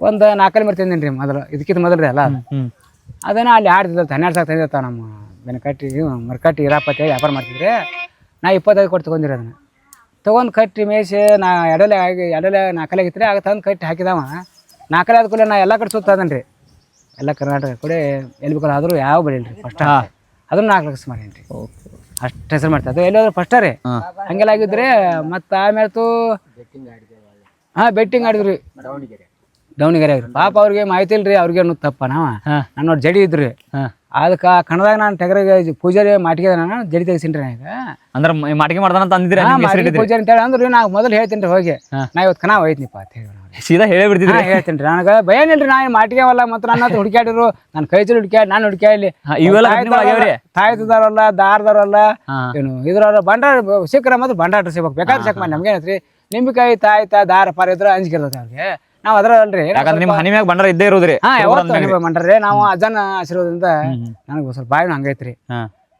ಒಂದು ನಾಲ್ಕಲ್ಲಿ ಮರಿ ತಂದೀನಿ ರೀ ಮೊದಲು. ಇದಕ್ಕಿಂತ ಮೊದಲು ರೀ ಅಲ್ಲ ಅದನ್ನ ಅಲ್ಲಿ ಆಡ್ತಿದ್ದ ಹನ್ನೆರಡು ಸಾವಿರ ತಂದಿರ್ತಾವ ನಮ್ಮ ಬೆನಕಟ್ಟಿ ಮರ್ಕಟ್ಟಿ ಇರಾಪತ್ತೆ ವ್ಯಾಪಾರ ಮಾಡ್ತಿದ್ರೆ. ನಾ ಇಪ್ಪತ್ತೈದು ಕೊಟ್ಟು ತಗೊಂಡಿರ ಅದನ್ನ. ತೊಗೊಂಡು ಕಟ್ಟಿ ಮೇಸಿ ನಾ ಎಡಲೆ ಆಗಿ ಎಡಲೆ ನಾಲ್ಕಲೆ ಆಗಿತ್ತು ಆಗ ತಂದು ಕಟ್ಟಿ ಹಾಕಿದವ. ನಾಲ್ಕಲೆ ಆದ ಕೂಡಲೇ ನಾ ಎಲ್ಲ ಕಡೆ ಸುತ್ತ ಅದನ್ನ ರೀ ಎಲ್ಲ ಕರ್ನಾಟಕ ಕೂಡ ಎಲ್ಲಿ ಬೇಕಾದ್ರೂ ಯಾವ ಬೆಳಿಲ್ರಿ ರೀ ಫಸ್ಟ್ ಅದನ್ನ ನಾಲ್ಕು ಲಕ್ಷ ಮಾಡೀನಿ ರೀ ಅಷ್ಟು ಹೆಸರು ಮಾಡ್ತಾ. ಅದು ಎಲ್ಲಿ ಹೋದ್ರೆ ಫಸ್ಟ ರೀ. ಹಂಗೆಲ್ಲ ಆಗಿದ್ರೆ ಮತ್ತು ಆಮೇಲೆ ತು ಹಾಂ ಬೆಟ್ಟಿಂಗ್ ಆಡಿದ್ರಿ ದಾವಣಗೆರೆ ಆಗ್ರಿ ಪಾಪ ಅವ್ರಿಗೆ ಮಾಹಿತಿ ಇಲ್ರಿ ಅವ್ರಿಗೆ ಅನ್ನೋದು ತಪ್ಪ ನಾವ? ಹಾ. ನನ್ನ ಜಡಿ ಇದ್ರಿ. ಅದಕ್ಕ ಕನ್ನಡದಾಗ ನಾನು ಟಗರಿಗೆ ಪೂಜಾರಿ ಮಾಟಿಗೆ ನಾನು ಜಡಿ ತೆಗಿಸಿನ್ರಿ ಈಗ. ಅಂದ್ರೆ ಮಾಟಿಗೆ ಮಾಡ್ದಾನ ಅಂತ ಅಂದಿದ್ರೆ ಪೂಜಾರಿ ಅಂತ ಹೇಳಿ ಅಂದ್ರೆ ನಾ ಮೊದಲು ಹೇಳ್ತೀನಿ ರೀ ಹೋಗಿ. ನಾ ಇವತ್ತು ಕನ ಹೋಯ್ತಿನಿಪ್ಪ ಅಂತ ಹೇಳಿ. ಸೀದಾ ಹೇಳೇ ಬಿಡ್ತಿದ್ರಿ. ಹೇಳ್ತೀನಿ ನನಗೆ ಇಲ್ರಿ ನಾ ಮಾಟಿಗೆ ಅವಲ್ಲ ಮತ್ತು ನನ್ನ ಹತ್ರ ಹುಡುಕ್ಯಾಡಿರು ನನ್ನ ಕೈ ಚಲಿ ಹುಡುಕ್ಯಾಡಿ ನಾನು ಹುಡುಕ್ಯಾ ಇಲ್ಲಿ? ಇವೆಲ್ಲ? ತಾಯ್ತದಾರಲ್ಲ ದಾರದಾರಲ್ಲ ಏನು ಇದ್ರಲ್ಲ ಬಂಡಾರ ಸಿಕ್ಕರ ಮತ್ತು ಬಂಡಾರ ಸಿಗ್ಬೇಕು. ಬೇಕಾದ್ರೆ ಚೆಕ್ ಮಾಡಿ ನಮ್ಗೆ ಏನತ್ರಿ? ನಿಂಬಿಕಾಯಿ ತಾಯ್ತ ದಾರ ಪಾರ ಇದ್ರ ಅಂಜಿಕಿರ್ತದೆ ಅವ್ರಿಗೆ. ನಾವು ಅದ್ರ ಅಲ್ರಿ ಯಾಕಂದ್ರೆ ನಿಮ್ಮ ಹನಿ ಮ್ಯಾಗ ಬಂಡಾರ ಇದ್ದೇ ಇರೋದ್ರಿ. ಹಾ ಯಾವತ್ತು ಬಂಡಾರ ನಾವು ಅಜ್ಜನ ಆಶೀರ್ವಾದದಿಂದ ನನಗೆ ಸ್ವಲ್ಪ ಬಾಯಿನ ಹಂಗೈತ್ರಿ.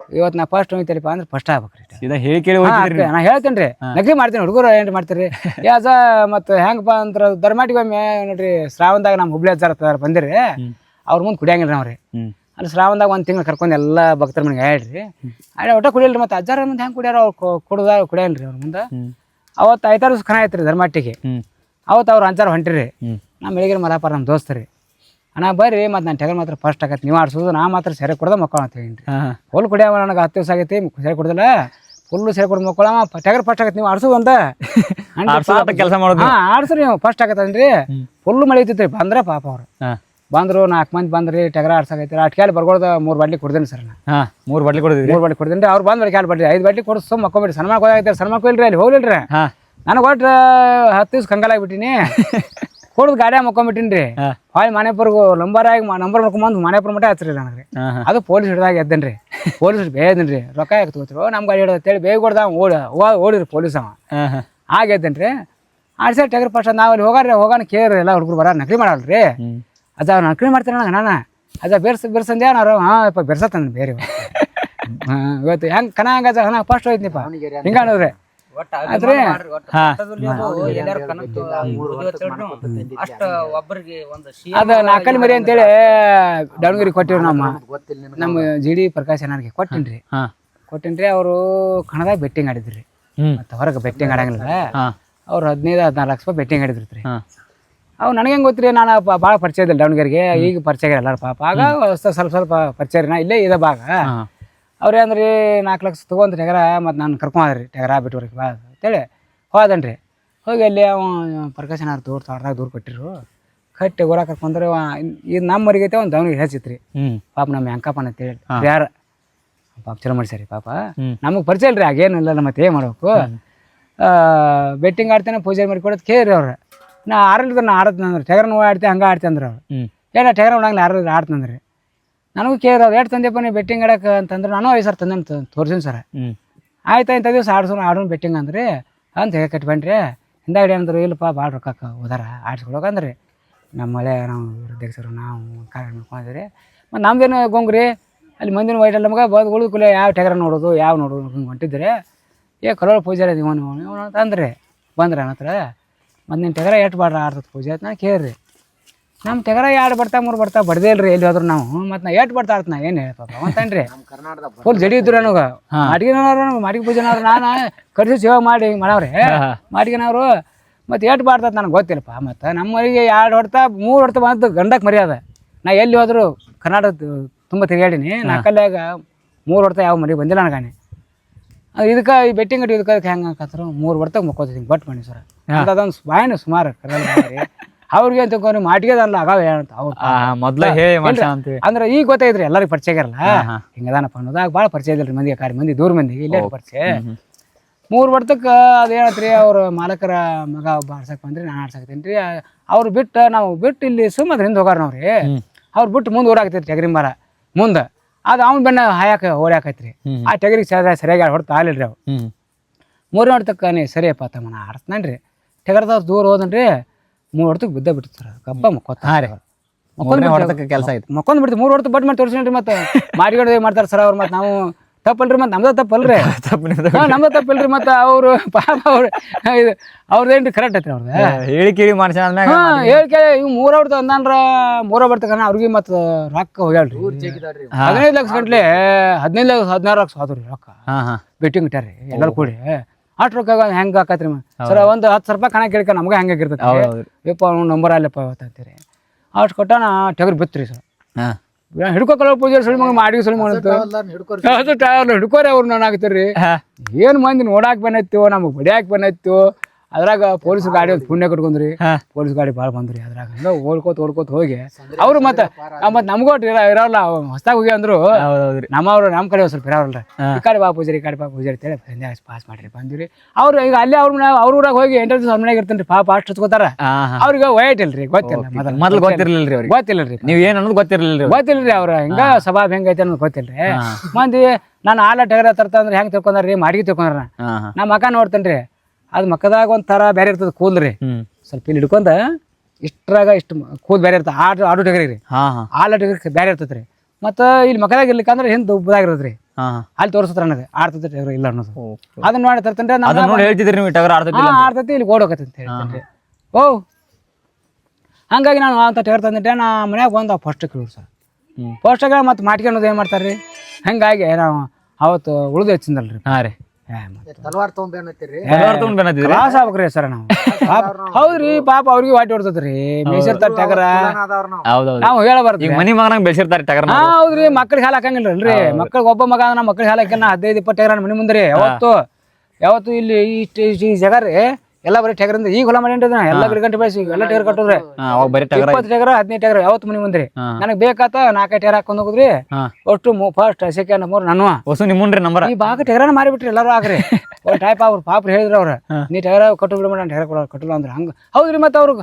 ಇವತ್ತು ನಾ ಫಸ್ಟ್ ಹೋಯ್ತಲಿಪ್ಪ ಅಂದ್ರೆ ಫಸ್ಟ್ ಆಗ್ಬೇಕ್ರಿ ಇದ ಹೇಳಿ ಕೇಳಿ ಹೋಗ್ತಿದ್ರಿ ಅದ್ಕೆ ನಾ ಹೇಳ್ತೇನೆ ರೀ ನಕಲಿ ಮಾಡ್ತೀನಿ ಹುಡುಗರು ಏನು ಮಾಡ್ತೀರಿ? ಯಾಸ ಮತ್ತು ಹೆಂಗಪ್ಪ ಅಂದ್ರೆ ಧರ್ಮಾಟಿಗೆ ಒಮ್ಮೆ ನೋಡ್ರಿ ಶ್ರಾವಣದಾಗ ನಮ್ಮ ಹುಬ್ಳಿ ಹಚ್ಚಾರ ಬಂದಿರಿ. ಅವ್ರ ಮುಂದೆ ಕುಡಿಯಂಗಿಲ್ಲ ನಾವ್ರಿ ಅಂದ್ರೆ ಅಲ್ಲಿ ಶ್ರಾವಣದಾಗ ಒಂದು ತಿಂಗಳು ಕರ್ಕೊಂಡು ಎಲ್ಲ ಭಕ್ತರ ಮನೆಗೆ ಹೇಳ್ರಿ. ಅಲ್ಲಿ ಒಟ್ಟ ಕುಡಿಯಲ್ರಿ ಮತ್ತೆ ಅಜ್ಜಾರ ಮುಂದೆ ಹೆಂಗ್ ಕುಡಿಯಾರ ಅವ್ರು ಕುಡ್ದ ಕುಡಿಯಲ್ರಿ ಅವ್ರ ಮುಂದೆ. ಅವತ್ ಅವತ್ತು ಐತಾರು ಖನ ಐತ್ರಿ ಧರ್ಮಾಟಿಗೆ. ಅವತ್ತು ಅವ್ರು ಅಂಚಾರ ಹೊಂಟಿರಿ. ನಮ್ಮ ಬೆಳಗ್ಗೆ ಮಲಾಪಾರ ನಮ್ಮ ದೋಸ್ತರಿ. ಅಣ್ಣ ಬರ್ರಿ ಮತ್ತು ನಾನು ಟಗರ್ ಮಾತ್ರ ಫಸ್ಟ್ ಆಗತ್ತೆ. ನೀವು ಆಡ್ಸೋದು ನಾ ಮಾತ್ರ ಸೆರೆ ಕೊಡದ ಮಕ್ಕಳ ಅಂತ ಹೇಳಿ ಹಾ ಹಾ. ಫುಲ್ ಕುಡಿಯವ ನನಗೆ ಹತ್ತು ದಿವಸ ಆಗೈತಿ ಸೆರೆ ಕುಡ್ದಿಲ್ಲ. ಫುಲ್ಲು ಸೆರೆ ಕುಡ್ದು ಮಕ್ಕಳವ ಟಗರ್ ಫಸ್ಟ್ ಆಗತ್ತೆ ನೀವು ಆಡ್ಸೋದು ಅಂತ ಕೆಲಸ ಮಾಡೋದು. ಹಾಂ ಆಡ್ಸ್ರಿ ನೀವು ಫಸ್ಟ್ ಆಗತ್ತನ್ರಿ. ಫುಲ್ ಮಳೆ ಬಂದ್ರೆ ಪಾಪ ಅವ್ರು. ಬಂದ್ರು ನಾಲ್ಕು ಮಂದಿ ಬಂದ್ರಿ ಟಗರ ಆಡ್ಸಾಕೈತಿ ಅಟ್ಕ್ಯಾಲಿ ಬರ್ಗೊಳ್ದ ಮೂರು ಬಾಟ್ಲಿ ಕೊಡ್ದೇನೆ ಸರ್ ನಾ ಹಾ ಮೂರ್ ಬಾಟ್ಲಿ ಕೊಡಿದ್ರಿ ಮೂರು ಬಾಟ್ಲಿ ಕುಡ್ದೇನಿ ಅವ್ರು ಬಂದ್ಬಿಡಿ ಕ್ಯಾಲ್ ಬಾಟ್ಲಿ ಐದು ಬಾಟ್ಲಿ ಕೊಡಿಸ್ ಸುಮ್ಮ ಮಕ್ಕೊಬೇಡಿ ಸಣ್ಣ ಹೋದಾಗೈತೆ ಸಣ್ಣ ಮಾಡ್ಕೊಲ್ರಿ ಅಲ್ಲಿ ಹೋಗ್ಲಿಲ್ರಿ. ನನಗೆ ಒಟ್ಟು ಹತ್ತು ದಿವ್ಸ ಕಂಗಾಲಾಗ್ಬಿಟ್ಟಿನಿ ಕುಡ್ದು ಗಾಡಿಯಾಗ ಮಕ್ಕೊಂಬಿಟ್ಟಿನ್ರಿ. ರೀ ಹಾ. ಹೊಳ್ಳಿ ಮನೆಪುರ್ಗು ನಂಬರ್ ಆಗಿ ನಂಬರ್ ನೋಡ್ಕೊಂಬಂದು ಮನೆಪುರ ಮಟ್ಟ ಹಚ್ಚಿರಿ ನನಗೆ. ಅದು ಪೊಲೀಸ್ ಹಿಡ್ದಾಗ ಎದ್ದನ್ರಿ? ಪೊಲೀಸ್ ಬೇಯದನ್ ರೀ ರೊಕ್ಕ ಯಾಕೆ ತಗೋತಿರು? ನಮ್ಮ ಗಾಡಿ ಹಿಡ್ದ ಹೇಳಿ ಬೇಗ ಓಡ ಓಡಿರಿ ಪೊಲೀಸ್ ಅವ. ಆಗ ಎದ್ದನ್ರಿ? ಆಡ್ಸ ಟಗರ್ ಫಸ್ಟ್ ನಾವು ಅಲ್ಲಿ ಹೋಗಾರ ಹೋಗಾನ ಕೇರ್ ಎಲ್ಲ ಹುಡುಗರು ಬರ ನಕಲಿ ಮಾಡಲ್ರಿ. ಅದ ನಕಲಿ ಮಾಡ್ತಾರೆ ನನಗೆ ನಾನು. ಅದ ಬೆರ್ಸ್ ಬೆರ್ಸಂದ್ಯಾ ನಾನು ಹಾಂ ಯಪ್ಪ ಬೆರ್ಸತ್ತಂದ್ ಬೇರೆ ಹಾಂ ಇವತ್ತು ಹೆಂಗೆ ಕನ ಹಂಗ ಹಣ ಫಸ್ಟ್ ಹೋಯ್ತಿನಿಪ್ಪ. ಹಿಂಗೆ ಅನ್ನೋದ್ರಿ ಆದ್ರೆ ಹಾ. ಅಷ್ಟ ಒಬ್ಬರಿಗೆ ಒಂದು ಅದ ನಾಲ್ಕಲ್ಲಿ ಮರಿ ಅಂತೇಳಿ ದಾವಣಗೆರೆ ಕೊಟ್ಟಿವ್ರಿ ನಮ್ಮ ನಮ್ಮ ಜಿ ಡಿ ಪ್ರಕಾಶ್ ಅಣ್ಣರಿಗೆ ಕೊಟ್ಟಿನ್ರಿ. ಹಾ. ಕೊಟ್ಟಿನ್ರಿ ಅವರು ಕಣದಾಗ ಬೆಟ್ಟಿಂಗ್ ಆಡಿದ್ರಿ. ಮತ್ತೆ ಹೊರಗೆ ಬೆಟ್ಟಿಂಗ್ ಆಡಂಗಿಲ್ಲ. ಹಾ. ಅವ್ರು ಹದಿನೈದು ಹದಿನಾರು ಲಕ್ಷ ರೂಪಾಯಿ ಬೆಟ್ಟಿಂಗ್ ಆಡಿದ್ರಿ ಹಾ. ಅವು ನನಗೆ ಹೆಂಗ್ ಗೊತ್ತ್ರಿ ನಾನು ಭಾಳ ಪರಿಚಯ ಇದ್ದಿಲ್ಲ ದಾವಣಗೆರೆಗೆ ಈಗ ಪರಿಚಯ ಎಲ್ಲರೂ ಪಾಪ. ಆಗ ಸ್ವಲ್ಪ ಸ್ವಲ್ಪ ಪರಿಚಯ ರೀ ನಾ ಇಲ್ಲೇ ಇದೆ ಭಾಗ. ಹಾ. ಅವ್ರು ಅಂದ್ರೆ ನಾಲ್ಕು ಲಕ್ಷ ತೊಗೊಂತ ಟಗರ ಮತ್ತು ನಾನು ಕರ್ಕೊಂಡ್ರಿ ಟಗರ ಬಿಟ್ಟು ಬಾ ಅಂತೇಳಿ ಹೋದನ್ರಿ. ಹೋಗಿ ಅಲ್ಲಿ ಅವ ಪ್ರಕಾಶನ ದೂರ ತೋಟದಾಗ ದೂರ ಕೊಟ್ಟಿರು. ಕಟ್ಟಿ ಗೋರ ಕರ್ಕೊಂಡ್ರೆ ಈಗ ಇದು ನಮ್ಮ ಮರಿಗೈತೆ ಒಂದು ದವನಿಗೆ ಹೆಚ್ಚಿತ್ತು ರೀ ಪಾಪ ನಮ್ಮ ಹೆಂಕಪ್ಪನ ಅಂತೇಳಿ ಯಾರ ಪಾಪ ಚಲೋ ಮಾಡ್ಸ್ಯಾರಿ ಪಾಪ. ನಮಗೆ ಪರಿಚಯ ಇಲ್ರಿ ಆಗೇನು ಇಲ್ಲ ಮತ್ತೆ ಏನು ಮಾಡ್ಬೇಕು. ಬೆಟ್ಟಿಂಗ್ ಆಡ್ತೇನೆ ಪೂಜೆ ಮಾಡಿ ಕೊಡೋದು ಕೇಳ್ರಿ ಅವ್ರು. ನಾ ಆರಲ್ದ ನಾ ಆಡತ್ನಂದ್ರೆ ಅಂದ್ರೆ ನೋವು ಆಡ್ತೆ ಹಂಗೆ ಆಡ್ತೆ ಅಂದ್ರೆ ಅವ್ರು. ಏನ ಟಗರ ನೋಡಂಗಿಲ್ಲ ಆರ ಆಡ್ತಂದ್ರಿ ನನಗೂ ಕೇರ್ ರೇಟ್ ಎಷ್ಟು ತಂದೆಪ್ಪ ನೀವು ಬೆಟ್ಟಿಂಗ್ ಆಡಕ್ಕೆ ಅಂತಂದ್ರೆ ನಾನು ಐದು ಸರ್ ತಂದೆ ತೋರಿಸಿನಿ ಸರ್. ಆಯ್ತು ಆಯ್ತು ಇಂಥ ದಿವಸ ಆಡ್ಸೋಣ ಆಡೋಣ ಬೆಟ್ಟಿಂಗ್ ಅಂದ್ರೆ. ಅಂತ ಹೇಳಿ ಕಟ್ಕೊಂಡ್ರಿ ಹಿಂದಾಗಡೆ ಅಂದ್ರೆ ಇಲ್ಲಪ್ಪ ಭಾಳ ರೊಕ್ಕಕ್ಕೆ ಹೋದಾರ ಆಡ್ಸ್ಕೊಳಕಂದ್ರಿ ನಮ್ಮ ಮಳೆ ನಾವು ಅಧ್ಯಕ್ಷರು ನಾವು ಕಾರ್ಯ ಮಾಡ್ಕೊಂಡಿದ್ರಿ ಮತ್ತು ನಮ್ದೇನು ಗೊಂಗ್ರಿ? ಅಲ್ಲಿ ಮಂದಿನ ವೈಟಲ್ ನಮಗೆ ಬಂದು ಉಳಿದ ಕೂಲೆ ಯಾವ ಟೆಗರ ನೋಡೋದು ಯಾವ ನೋಡೋದು ಹಿಂಗೆ ಹೊಂಟಿದ್ರೆ ಏ ಕರೋಳ ಪೂಜೆ ನೀವು ನೀವು ಅಂತ ಅಂದ್ರಿ. ಬಂದ್ರೆ ನನ್ನ ಹತ್ರ. ಮತ್ತು ಟೆಗರ ಎಷ್ಟು ಬಾಡ್ರ ಆಡ್ತದೆ ಪೂಜೆ? ಅಂತ ನಾನು ಕೇಳ್ರಿ. ನಮ್ಮ ತೆಗರ ಎರಡು ಬರ್ತಾ ಮೂರು ಬರ್ತಾ ಬಡ್ದೇ ಇಲ್ರಿ ಎಲ್ಲಿ ಹೋದ್ರು ನಾವು. ಮತ್ತೆ ನಾ ಎಷ್ಟು ಬರ್ತಾ ಇರ್ತ ನಾ ಏನು ಹೇಳಿ ಅಂತೇನ್ರಿ ಫುಲ್ ಜಡಿ ಇದ್ರು ನನಗೆ ಮಾಡಿಗೆನವ್ರು ಮಾಡಿಗೆ ಪೂಜೆನವ್ರು ನಾನು ಕಡಿಸಿ ಸೇವೆ ಮಾಡಿ ಮಾಡವ್ರಿ. ಮಾಡಿಗೆನವ್ರು ಮತ್ತೆ ಎಷ್ಟು ಬಾಡ್ತದ ನನಗೆ ಗೊತ್ತಿಲ್ಲಪ್ಪ ಮತ್ತು ನಮ್ಮವರಿಗೆ ಎರಡು ಹೊಡ್ತಾ ಮೂರು ಹೊಡ್ತಾ ಬಂದು ಗಂಡಕ್ಕೆ ಮರ್ಯಾದ. ನಾ ಎಲ್ಲಿ ಹೋದ್ರು ಕರ್ನಾಟಕ ತುಂಬ ತಿರುಗಾಡೀನಿ ಕಲ್ಯಾಗ ಮೂರು ಹೊಡ್ತಾ ಯಾವ ಮರಿ ಬಂದಿಲ್ಲ ನನಗಾನೆ ಇದಕ್ಕೆ ಈ ಬೆಟ್ಟಿಂಗ್ ಗಟ್ಟಿ ಇದಕ್ಕೆ ಹೆಂಗೆ ಹಾಕತ್ರು? ಮೂರು ಹೊಡ್ತಾಗ ಮುಕ್ಕೋತೀನಿ ಬಟ್ ಮಾಡಿ ಸರ್. ಅದೊಂದು ಬಾಯಿನ ಸುಮಾರು ಕರೆಯಲ್ಲ ಅವ್ರಿಗೆ ಅಂತ ನೀವು ಮಾಟಿಗೆದಲ್ಲ ಆಗಾವ ಅಂತ ಅವ್ರು. ಆ ಮೊದ್ಲ ಹೇ ಮನುಷ್ಯ ಅಂತೀವಿ. ಅಂದ್ರೆ ಈಗ ಗೊತ್ತಾಯ್ತ್ರಿ ಎಲ್ಲರಿಗೂ ಪರಿಚಯ ಆಗಿರಲ್ಲ? ಹಿಂಗದಾನಪ್ಪ ಅನ್ನೋದಾಗ ಭಾಳ ಪರಿಚಯ ಇದ್ರಿ ಮಂದಿ ಕಾರ್ಯ ಮಂದಿ ದೂರ ಮಂದಿ ಇಲ್ಲೇ ಪರಿಚಯ. ಮೂರು ವರ್ಷಕ್ಕೆ ಅದೇನತ್ರಿ ಅವ್ರ ಮಾಲಕರ ಮಗ ಒಬ್ಬ ಆಡ್ಸಕ್ ಬಂದ್ರಿ ನಾನು ಆಡ್ಸಕತ್ತೀನಿ. ರೀ ಅವ್ರು ಬಿಟ್ಟು ನಾವು ಬಿಟ್ಟು ಇಲ್ಲಿ ಸುಮ್ಮನೆ ಹಿಂದೆ ಹೋಗಾರ ನೋಡ್ರಿ. ಅವ್ರು ಬಿಟ್ಟು ಮುಂದೆ ಓಡಾಕತ್ರಿ ಟಗರಿ ಮರ ಮುಂದೆ. ಅದು ಅವ್ನ ಬೆನ್ನ ಹಾಯಾಕ ಓಡಾಕೈತ್ರಿ ಆ ಟಗರಿಗೆ ಸರಿಯಾಗಿ ಸರಿಯಾಗಿ ಹೊಡ್ತಾ ಆಲಿಲ್ರಿ ಅವು. ಮೂರ್ ಮೂರನೇ ಹೊಡ್ತಕ್ಕ ನೀ ಸರಿಯಪ್ಪ ತಮ್ಮ ನಾ ಆಡ್ಸ್ತಾನ್ರಿ ರೀ ಟಗರ್ದವ್ರು ದೂರ ಹೋದನ್ರಿ ಮೂರು ಹೊಡ್ತಕ್ಕೆ ಬಿದ್ದ ಬಿಡ್ತಾರೆ. ಸರ್ ಗಬ್ಬ ಮಕ್ಕೋತ ಹಾ ರೀ. ಮೂರನೇ ಹೊಡೆತಕ್ಕೆ ಕೆಲಸ ಆಯ್ತು. ಮಕ್ಕೊಂದು ಬಿಡ್ತೀವಿ. ಮೂರು ಹೊಡ್ತು ಬಟ್ ಮಾಡಿ ತೋರಿಸ್ರಿ ಮತ್ತೆ ಮಾರಿಗಡೆ ಮಾಡ್ತಾರೆ ಸರ್ ಅವ್ರು. ಮತ್ತೆ ನಾವು ತಪ್ಪಲ್ರಿ ಮತ್ತೆ ನಮ್ದ ತಪ್ಪಲ್ರಿ. ತಪ್ಪು ನಿಮ್ದು. ತಪ್ಪಿಲ್ರಿ ಮತ್ತೆ ಅವರು ಪಾಪ ಅವ್ರು. ಇದು ಅವ್ರದ್ದೇನ್ರಿ ಕರೆಕ್ಟ್ ಐತ್ರಿ ಅವ್ರದ್ದು? ಹೇಳಿ ಕೇಳಿ ಮನುಷ್ಯ ಆದ್ಮ್ಯಾಗ ಹಾ ಹೇಳ್ಕೆ ಇವ್ ಮೂರ ಹೊಡ್ತ ಅಂದ್ರ ಮೂರ ಬರ್ತಕನ ಅವ್ರಿಗೆ ಮತ್ತೆ ರೊಕ್ಕ ಹೋಗ್ಯಾಳ್ರಿ. ಹದಿನೈದು ಲಕ್ಷ ಗಂಟ್ಲೆ ಹದಿನೈದು ಲಕ್ಷ ಹದಿನಾರು ಲಕ್ಷ ಹೋದ್ರಿ ರೊಕ್ಕ. ಬೆಟ್ಟಿಂಗ್ ಇಟ್ಟಾರ್ರಿ ಎಲ್ಲರೂ ಕೂಡಿ. ಅಷ್ಟು ರೊಕ್ಕ ಹೆಂಗ್ ಹಾಕತ್ರಿ ಸರ್ ಒಂದು ಹತ್ತು ಸಾವಿರ ರೂಪಾಯಿ ಕಣ ಕೇಳ್ಕ ನಮ್ಗೆ ಹೆಂಗೆ ಇರ್ತೈತಿ ಹೌದು ಯಪ್ಪ ನಂಬರ್ ಅಲ್ಲಪ್ಪ ಇವತ್ತಂತೀರಿ ಅಷ್ಟು ಕೊಟ್ಟಾನ ಟಗರ್ ಬಿತ್ರಿ ಸರ್. ಹಾ. ಹಿಡ್ಕೊಕಲ್ಲ ಪೂಜೆ ಸುಳಿ ಮಗ ಮಾಡಿ ಸುಳಿ ಹಿಡ್ಕೊರಿ. ಅವ್ರು ನಾನು ಆಗ್ತೀರಿ ಹಾ. ಏನು ಮಂದಿ ನೋಡಾಕ್ ಬಂದೈತಿ ನಮ್ಗೆ ಬಡಿಯಾಕ್ ಬಂದೈತು ಅದ್ರಾಗ ಪೊಲೀಸ್ ಗಾಡಿ ಒಂದು ಪುಣ್ಯ ಕಟ್ಕೊಂಡ್ರಿ ಪೊಲೀಸ್ ಗಾಡಿ ಭಾಳ ಬಂದ್ರಿ ಅದ್ರಾಗ. ಹಂಗ ಓಡ್ಕೋತ ಓಡ್ಕೋತ ಹೋಗಿ. ಅವ್ರು ಮತ್ತೆ ಮತ್ತೆ ನಮಗೂ ಇರೋಲ್ಲ ಹೊಸದಾಗ ಹೋಗಿ ಅಂದ್ರು. ನಮ್ಮವ್ರ ನಮ್ಮವ್ರು ನಮ್ಮ ಕಡೆ ಸ್ವಲ್ಪ ಇರೋಲ್ಲ ಈ ಕಡೆ ಬಾ ಪೂಜಾರಿ ಈ ಕಡೆ ಬಾ ಪೂಜಾರಿ ಅಂತೇಳಿ ಸಂಜೆ ಪಾಸ್ ಮಾಡ್ರಿ ಬಂದಿರಿ ಅವ್ರು ಈಗ ಅಲ್ಲೇ ಅವ್ರ ಮನೆ ಅವ್ರ ಊರಾಗ ಹೋಗಿ ಎಂಟರ್ ದಿವಸ ಮನೆಗೆ ಇರ್ತೇನೆ ಪಾಪ ಅಷ್ಟು ಹಚ್ಕೋತಾರ. ಅವ್ರಿಗೆ ವಯಟ್ ಇಲ್ರಿ ಗೊತ್ತಿಲ್ಲ ಮೊದಲು ಮೊದ್ಲು ರೀ ಅವ್ರಿಗೆ. ಗೊತ್ತಿಲ್ಲರಿ. ನೀವ್ ಏನ್ ಅನ್ನೋದು ಗೊತ್ತಿರ್ಲಿಲ್ರಿ ಗೊತ್ತಿಲ್ಲ ಗೊತ್ತಿಲ್ರಿ ಅವ್ರ ಹಿಂಗ ಸಭಾ ಹೆಂಗೈತೆ ಅನ್ನೋದು ಗೊತ್ತಿಲ್ರಿ. ಮಂದಿ ನಾನು ಆಲ ಟಗರ ತರ್ತಂದ್ರೆ ಹೆಂಗ್ ತಿಳ್ಕೊಂಡ್ರಿ ಮಾಡಿಗೆ ತಿಳ್ಕೊಂಡ್ರ ನಮ್ಮ ಮಕ ನಾ ರೀ ನೋಡ್ತೇನ್ರಿ ಅದು ಮಕ್ಕದಾಗ ಒಂದ್ ತರ ಬೇರೆ ಇರ್ತದೆ ಕೂದ್ರಿ ಹ್ಮ್. ಸ್ವಲ್ಪ ಇಲ್ಲಿ ಹಿಡ್ಕೊಂಡ ಇಷ್ಟರಾಗ ಇಷ್ಟು ಕೂದ್ ಬೇರೆ ಇರ್ತದೆ ಆಟ ಆಡು ಟಗರಿ ರೀ. ಆಲ ಟಗರಿ ಬೇರೆ ಇರ್ತದೆ ರೀ ಮತ್ತು ಇಲ್ಲಿ ಮಕ್ಕದಾಗ ಇರ್ಲಿಕ್ಕಂದ್ರೆ ಹಿಂದೆ ದುಬ್ಬದಾಗಿರ್ತದೆ ರೀ ಅಲ್ಲಿ ತೋರಿಸ್ತಾರೆ ನನಗೆ ಆಡ್ತೈತೆ ಟಗರ ಇಲ್ಲ ಅನ್ನೋದು. ಅದನ್ನ ನೋಡಿ ತರ್ತಂದ್ರೆ ಅದನ್ನ ನೋಡಿ ಹೇಳ್ತಿದ್ರಿ ನೀವು ಟಗರ್ ಹಾ ಆಡ್ತೈತಿ ಇಲ್ಲಿ ಓಡೋಕತ್ತೆ ಅಂತ ಹೇಳ್ತೇನ್ರಿ. ಓ. ಹಂಗಾಗಿ ನಾನು ಅಂತ ಟಗರ್ ತಂದಿಟ್ಟೆ ನಾ ಮನ್ಯಾಗ ಬಂದ ಫಸ್ಟ್ ಕೇಳಿದ್ರು ಸರ್. ಫಸ್ಟ್ ಫಸ್ಟಾಗ ಮತ್ತೆ ಮಾಟಿಕೊಂಡು ಏನು ಮಾಡ್ತಾರೆ ರೀ ಹಂಗಾಗಿ ನಾವು ಅವತ್ತು ಉಳಿದು ಹೆಚ್ಚಿಂದಲ್ರಿ. ಹಾ ರೀ. ತಲವಾರ್ ತೊಗೊಂಬೇನತ್ತೀರಿ ಎಲ್ಲಾರು ತಗೊಂಡ್ ಬಂದಿದ್ರಿ ಕ್ಲಾಸ್ ಆಗ್ಬೇಕ್ರಿ ಸರ್ ನಾವು. ಪಾಪ ಹೌದ್ರಿ ಪಾಪ ಅವ್ರಿಗೆ ವಾಟಿ ಹೊಡ್ತದ್ರಿ ಮೇಸಿರ್ತಾರ ಟಗರ ನಾವು. ಹೌದೌದು. ನಾವು ಹೇಳಬಾರ್ದು. ಈಗ ಮನಿ ಮಗನಾಗ ಬೆಳ್ಸಿರ್ತಾರೆ ಟಗರ್ನ ಹಾ ಹೌದ್ರಿ ಮಕ್ಳಿಗೆ ಹಾಲು ಹಾಕಂಗಿಲ್ರಿ ಮಕ್ಳಿಗೆ ಒಬ್ಬ ಮಗ ನಮ್ಮ ಮಕ್ಳಿಗೆ ಹಾಲು ಹಾಕಿನ ಹದಿನೈದು ಇಪ್ಪತ್ತು ಟಗರ ಮನೆ ಮುಂದೆ ಯಾವತ್ತು ಯಾವತ್ತು ಇಲ್ಲಿ ಇಷ್ಟು ಈ ಜಾಗ ರೀ ಎಲ್ಲ ಬರೀ ಟಗರಿಂದ ಈಗ ಹೊಲ ಮಾಡಿ ಎಲ್ಲ ಗಂಟೆ ಬೆಳೆಸಿ ಎಲ್ಲ ಟೆಗರ್ ಕಟ್ಟಿದ್ರೆ. ಅವಾಗ ಬರೀ ಟಗರ ಇಪ್ಪತ್ತು ಟಗರ ಹದಿನೈದು ಟಗರ ಯಾವತ್ತು ಮನೆ ಮುಂದ್ರಿ ನನಗೆ ಬೇಕಾತ ನಾಲ್ಕೈದು ಟೆಗರ್ ಹಾಕೊಂಡು ಹೋಗುದ್ರಿ. ಒಟ್ಟು ಫಸ್ಟ್ ಸೆಕೆಂಡ್ ಮೂರು ನಾನು ಹೊಸ ನಿಮ್ಮನ್ರಿ ನಂಬರ್. ಈ ಭಾಗ ಟಗರನ ಮಾರಿಬಿಟ್ರಿ ಎಲ್ಲರೂ ಆಗ್ರಿ. ಒಂದು ಟೈಪ್ ಅವ್ರು ಪಾಪ ಹೇಳಿದ್ರ ಅವ್ರ. ನೀ ಟಗರ ಕಟ್ಟು ಬಿಡ ನಾನು ಟಗರ ಕೊಡೋ ಕಟ್ಟಲ್ಲ ಅಂದ್ರೆ ಹಂಗ. ಹೌದ್ರಿ ಮತ್ತೆ ಅವ್ರು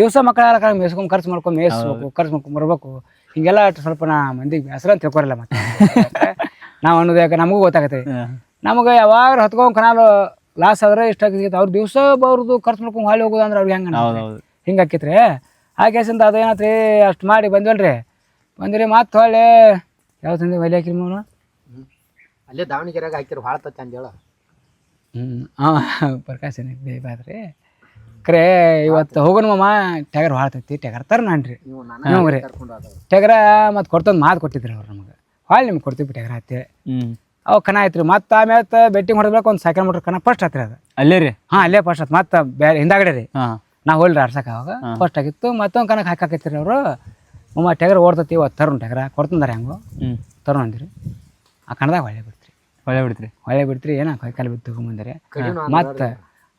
ದಿವಸ ಮಕ್ಕಳ ಮೇಸ್ಕೊಂಡ್ ಖರ್ಚು ಮಾಡ್ಕೊಂಡು ಮೇಯಿಸ್ಬೇಕು ಖರ್ಚು ಮಾಡ್ಕೊಂಡ್ ಬರ್ಬೇಕು. ಹಿಂಗೆಲ್ಲ ಸ್ವಲ್ಪ ನಾ ಮಂದಿಗೆ ಬೇಸರ ಅಂತ ತಿಳ್ಕೊರಲ್ಲ ಮತ್ತೆ. ನಾವು ಅನ್ನೋದು ಯಾಕೆ ನಮಗೂ ಗೊತ್ತಾಗತ್ತೆ. ನಮಗೆ ಯಾವಾಗ ಹತ್ಕೊಂಡ್ ಕನಾಲು ಲಾಸ್ ಆದ್ರೆ ಇಷ್ಟ ಆಗ್ತೈತಿ ಅವ್ರು ದಿವಸ ಅವ್ರದ್ದು ಖರ್ಚು ಮಾಡ್ಕೊಂಡು ಹಾಳಿ ಹೋಗೋದು ಅಂದ್ರೆ ಅವ್ರಿಗೆ ಹೆಂಗೆ ಹಿಂಗೆ ಹಾಕಿತ್ರಿ ಆ ಕೇಸಿಂದ ಅದು ಏನಾತ್ರಿ ಅಷ್ಟು ಮಾಡಿ ಬಂದ್ವಲ್ರಿ? ಬಂದ್ರಿ ಮತ್ತೆ ಹೊಳ್ಳಿ ಯಾವ ತಂದೆ ಒಲೆ ಹಾಕಿರಿ ಮೂರು ಅಲ್ಲೇ ದಾವಣಗೆರೆಗೆ ಹಾಕಿರಿ ಭಾಳ ಅಂತ ಅಂದೇಳ ಹ್ಞೂ ಹಾಂ ಪ್ರಕಾಶ್ ಬೇಬಾದ್ರಿ ಕರೆ ಇವತ್ತು ಹೋಗೋಣ ಮಾಮ ಭಾಳ ತತ್ತಿ ಟ್ಯಾಗರ್ ತರ ನಾನು ನೀವು ಹ್ಞೂ ರೀ ಮತ್ತು ಕೊಡ್ತಂದು ಮಾತು ಕೊಟ್ಟಿದ್ರಿ ಅವ್ರು ನಮಗೆ. ಹೊಳ್ಳಿ ನಿಮ್ಗೆ ಕೊಡ್ತೀವಿ ಟ್ಯಾಗರ್ ಹತ್ತಿ ಹ್ಮ್. ಅವು ಕಣ ಆಯ್ತು ರೀ ಮತ್ತು ಆಮೇಲೆ ಬೆಟ್ಟಿಂಗ್ ಹೊಡೆದ್ಬೇಕು ಒಂದು ಸೈಕಲ್ ಮೋಟ್ರ್ ಕಣ ಫಸ್ಟ್ ಆತ್ರಿ ಅದು. ಅಲ್ಲೇ ರೀ? ಹಾ ಅಲ್ಲೇ ಫಸ್ಟ್ ಆತ್. ಮತ್ತೆ ಬೇರೆ ಹಿಂದಾಗಡೆ ರೀ. ಹಾ. ನಾ ಹೋಲ್ರಿ ಆಡ್ಸಕ್ಕೆ ಅವಾಗ. ಫಸ್ಟ್ ಆಗಿತ್ತು. ಮತ್ತೊಂದು ಹಾಕಾಕೈತಿ ರೀ ಅವರು. ಮಮ್ಮ ಟೆಗರ್ ಓಡ್ತತಿ ಇವತ್ತು ತರುಣ್ ಟೆಗರ. ಕೊಡ್ತಂದಾರೆ ಹೆಂಗು. ಹ್ಮ್. ತರುಣ್ ಅಂದಿರಿ. ಆ ಕಣದಾಗ ಹೊಳೆ ಬಿಡ್ತ್ರಿ. ಒಳ್ಳೆ ಬಿಡ್ತ್ರಿ. ಹೊಳೆ ಬಿಡ್ತ್ರಿ. ಏನ ಕೈ ಕಾಲು ಬಿದ್ದು ತಗೊಂಬಂದಿರಿ ಮತ್ತೆ ಮತ್ತು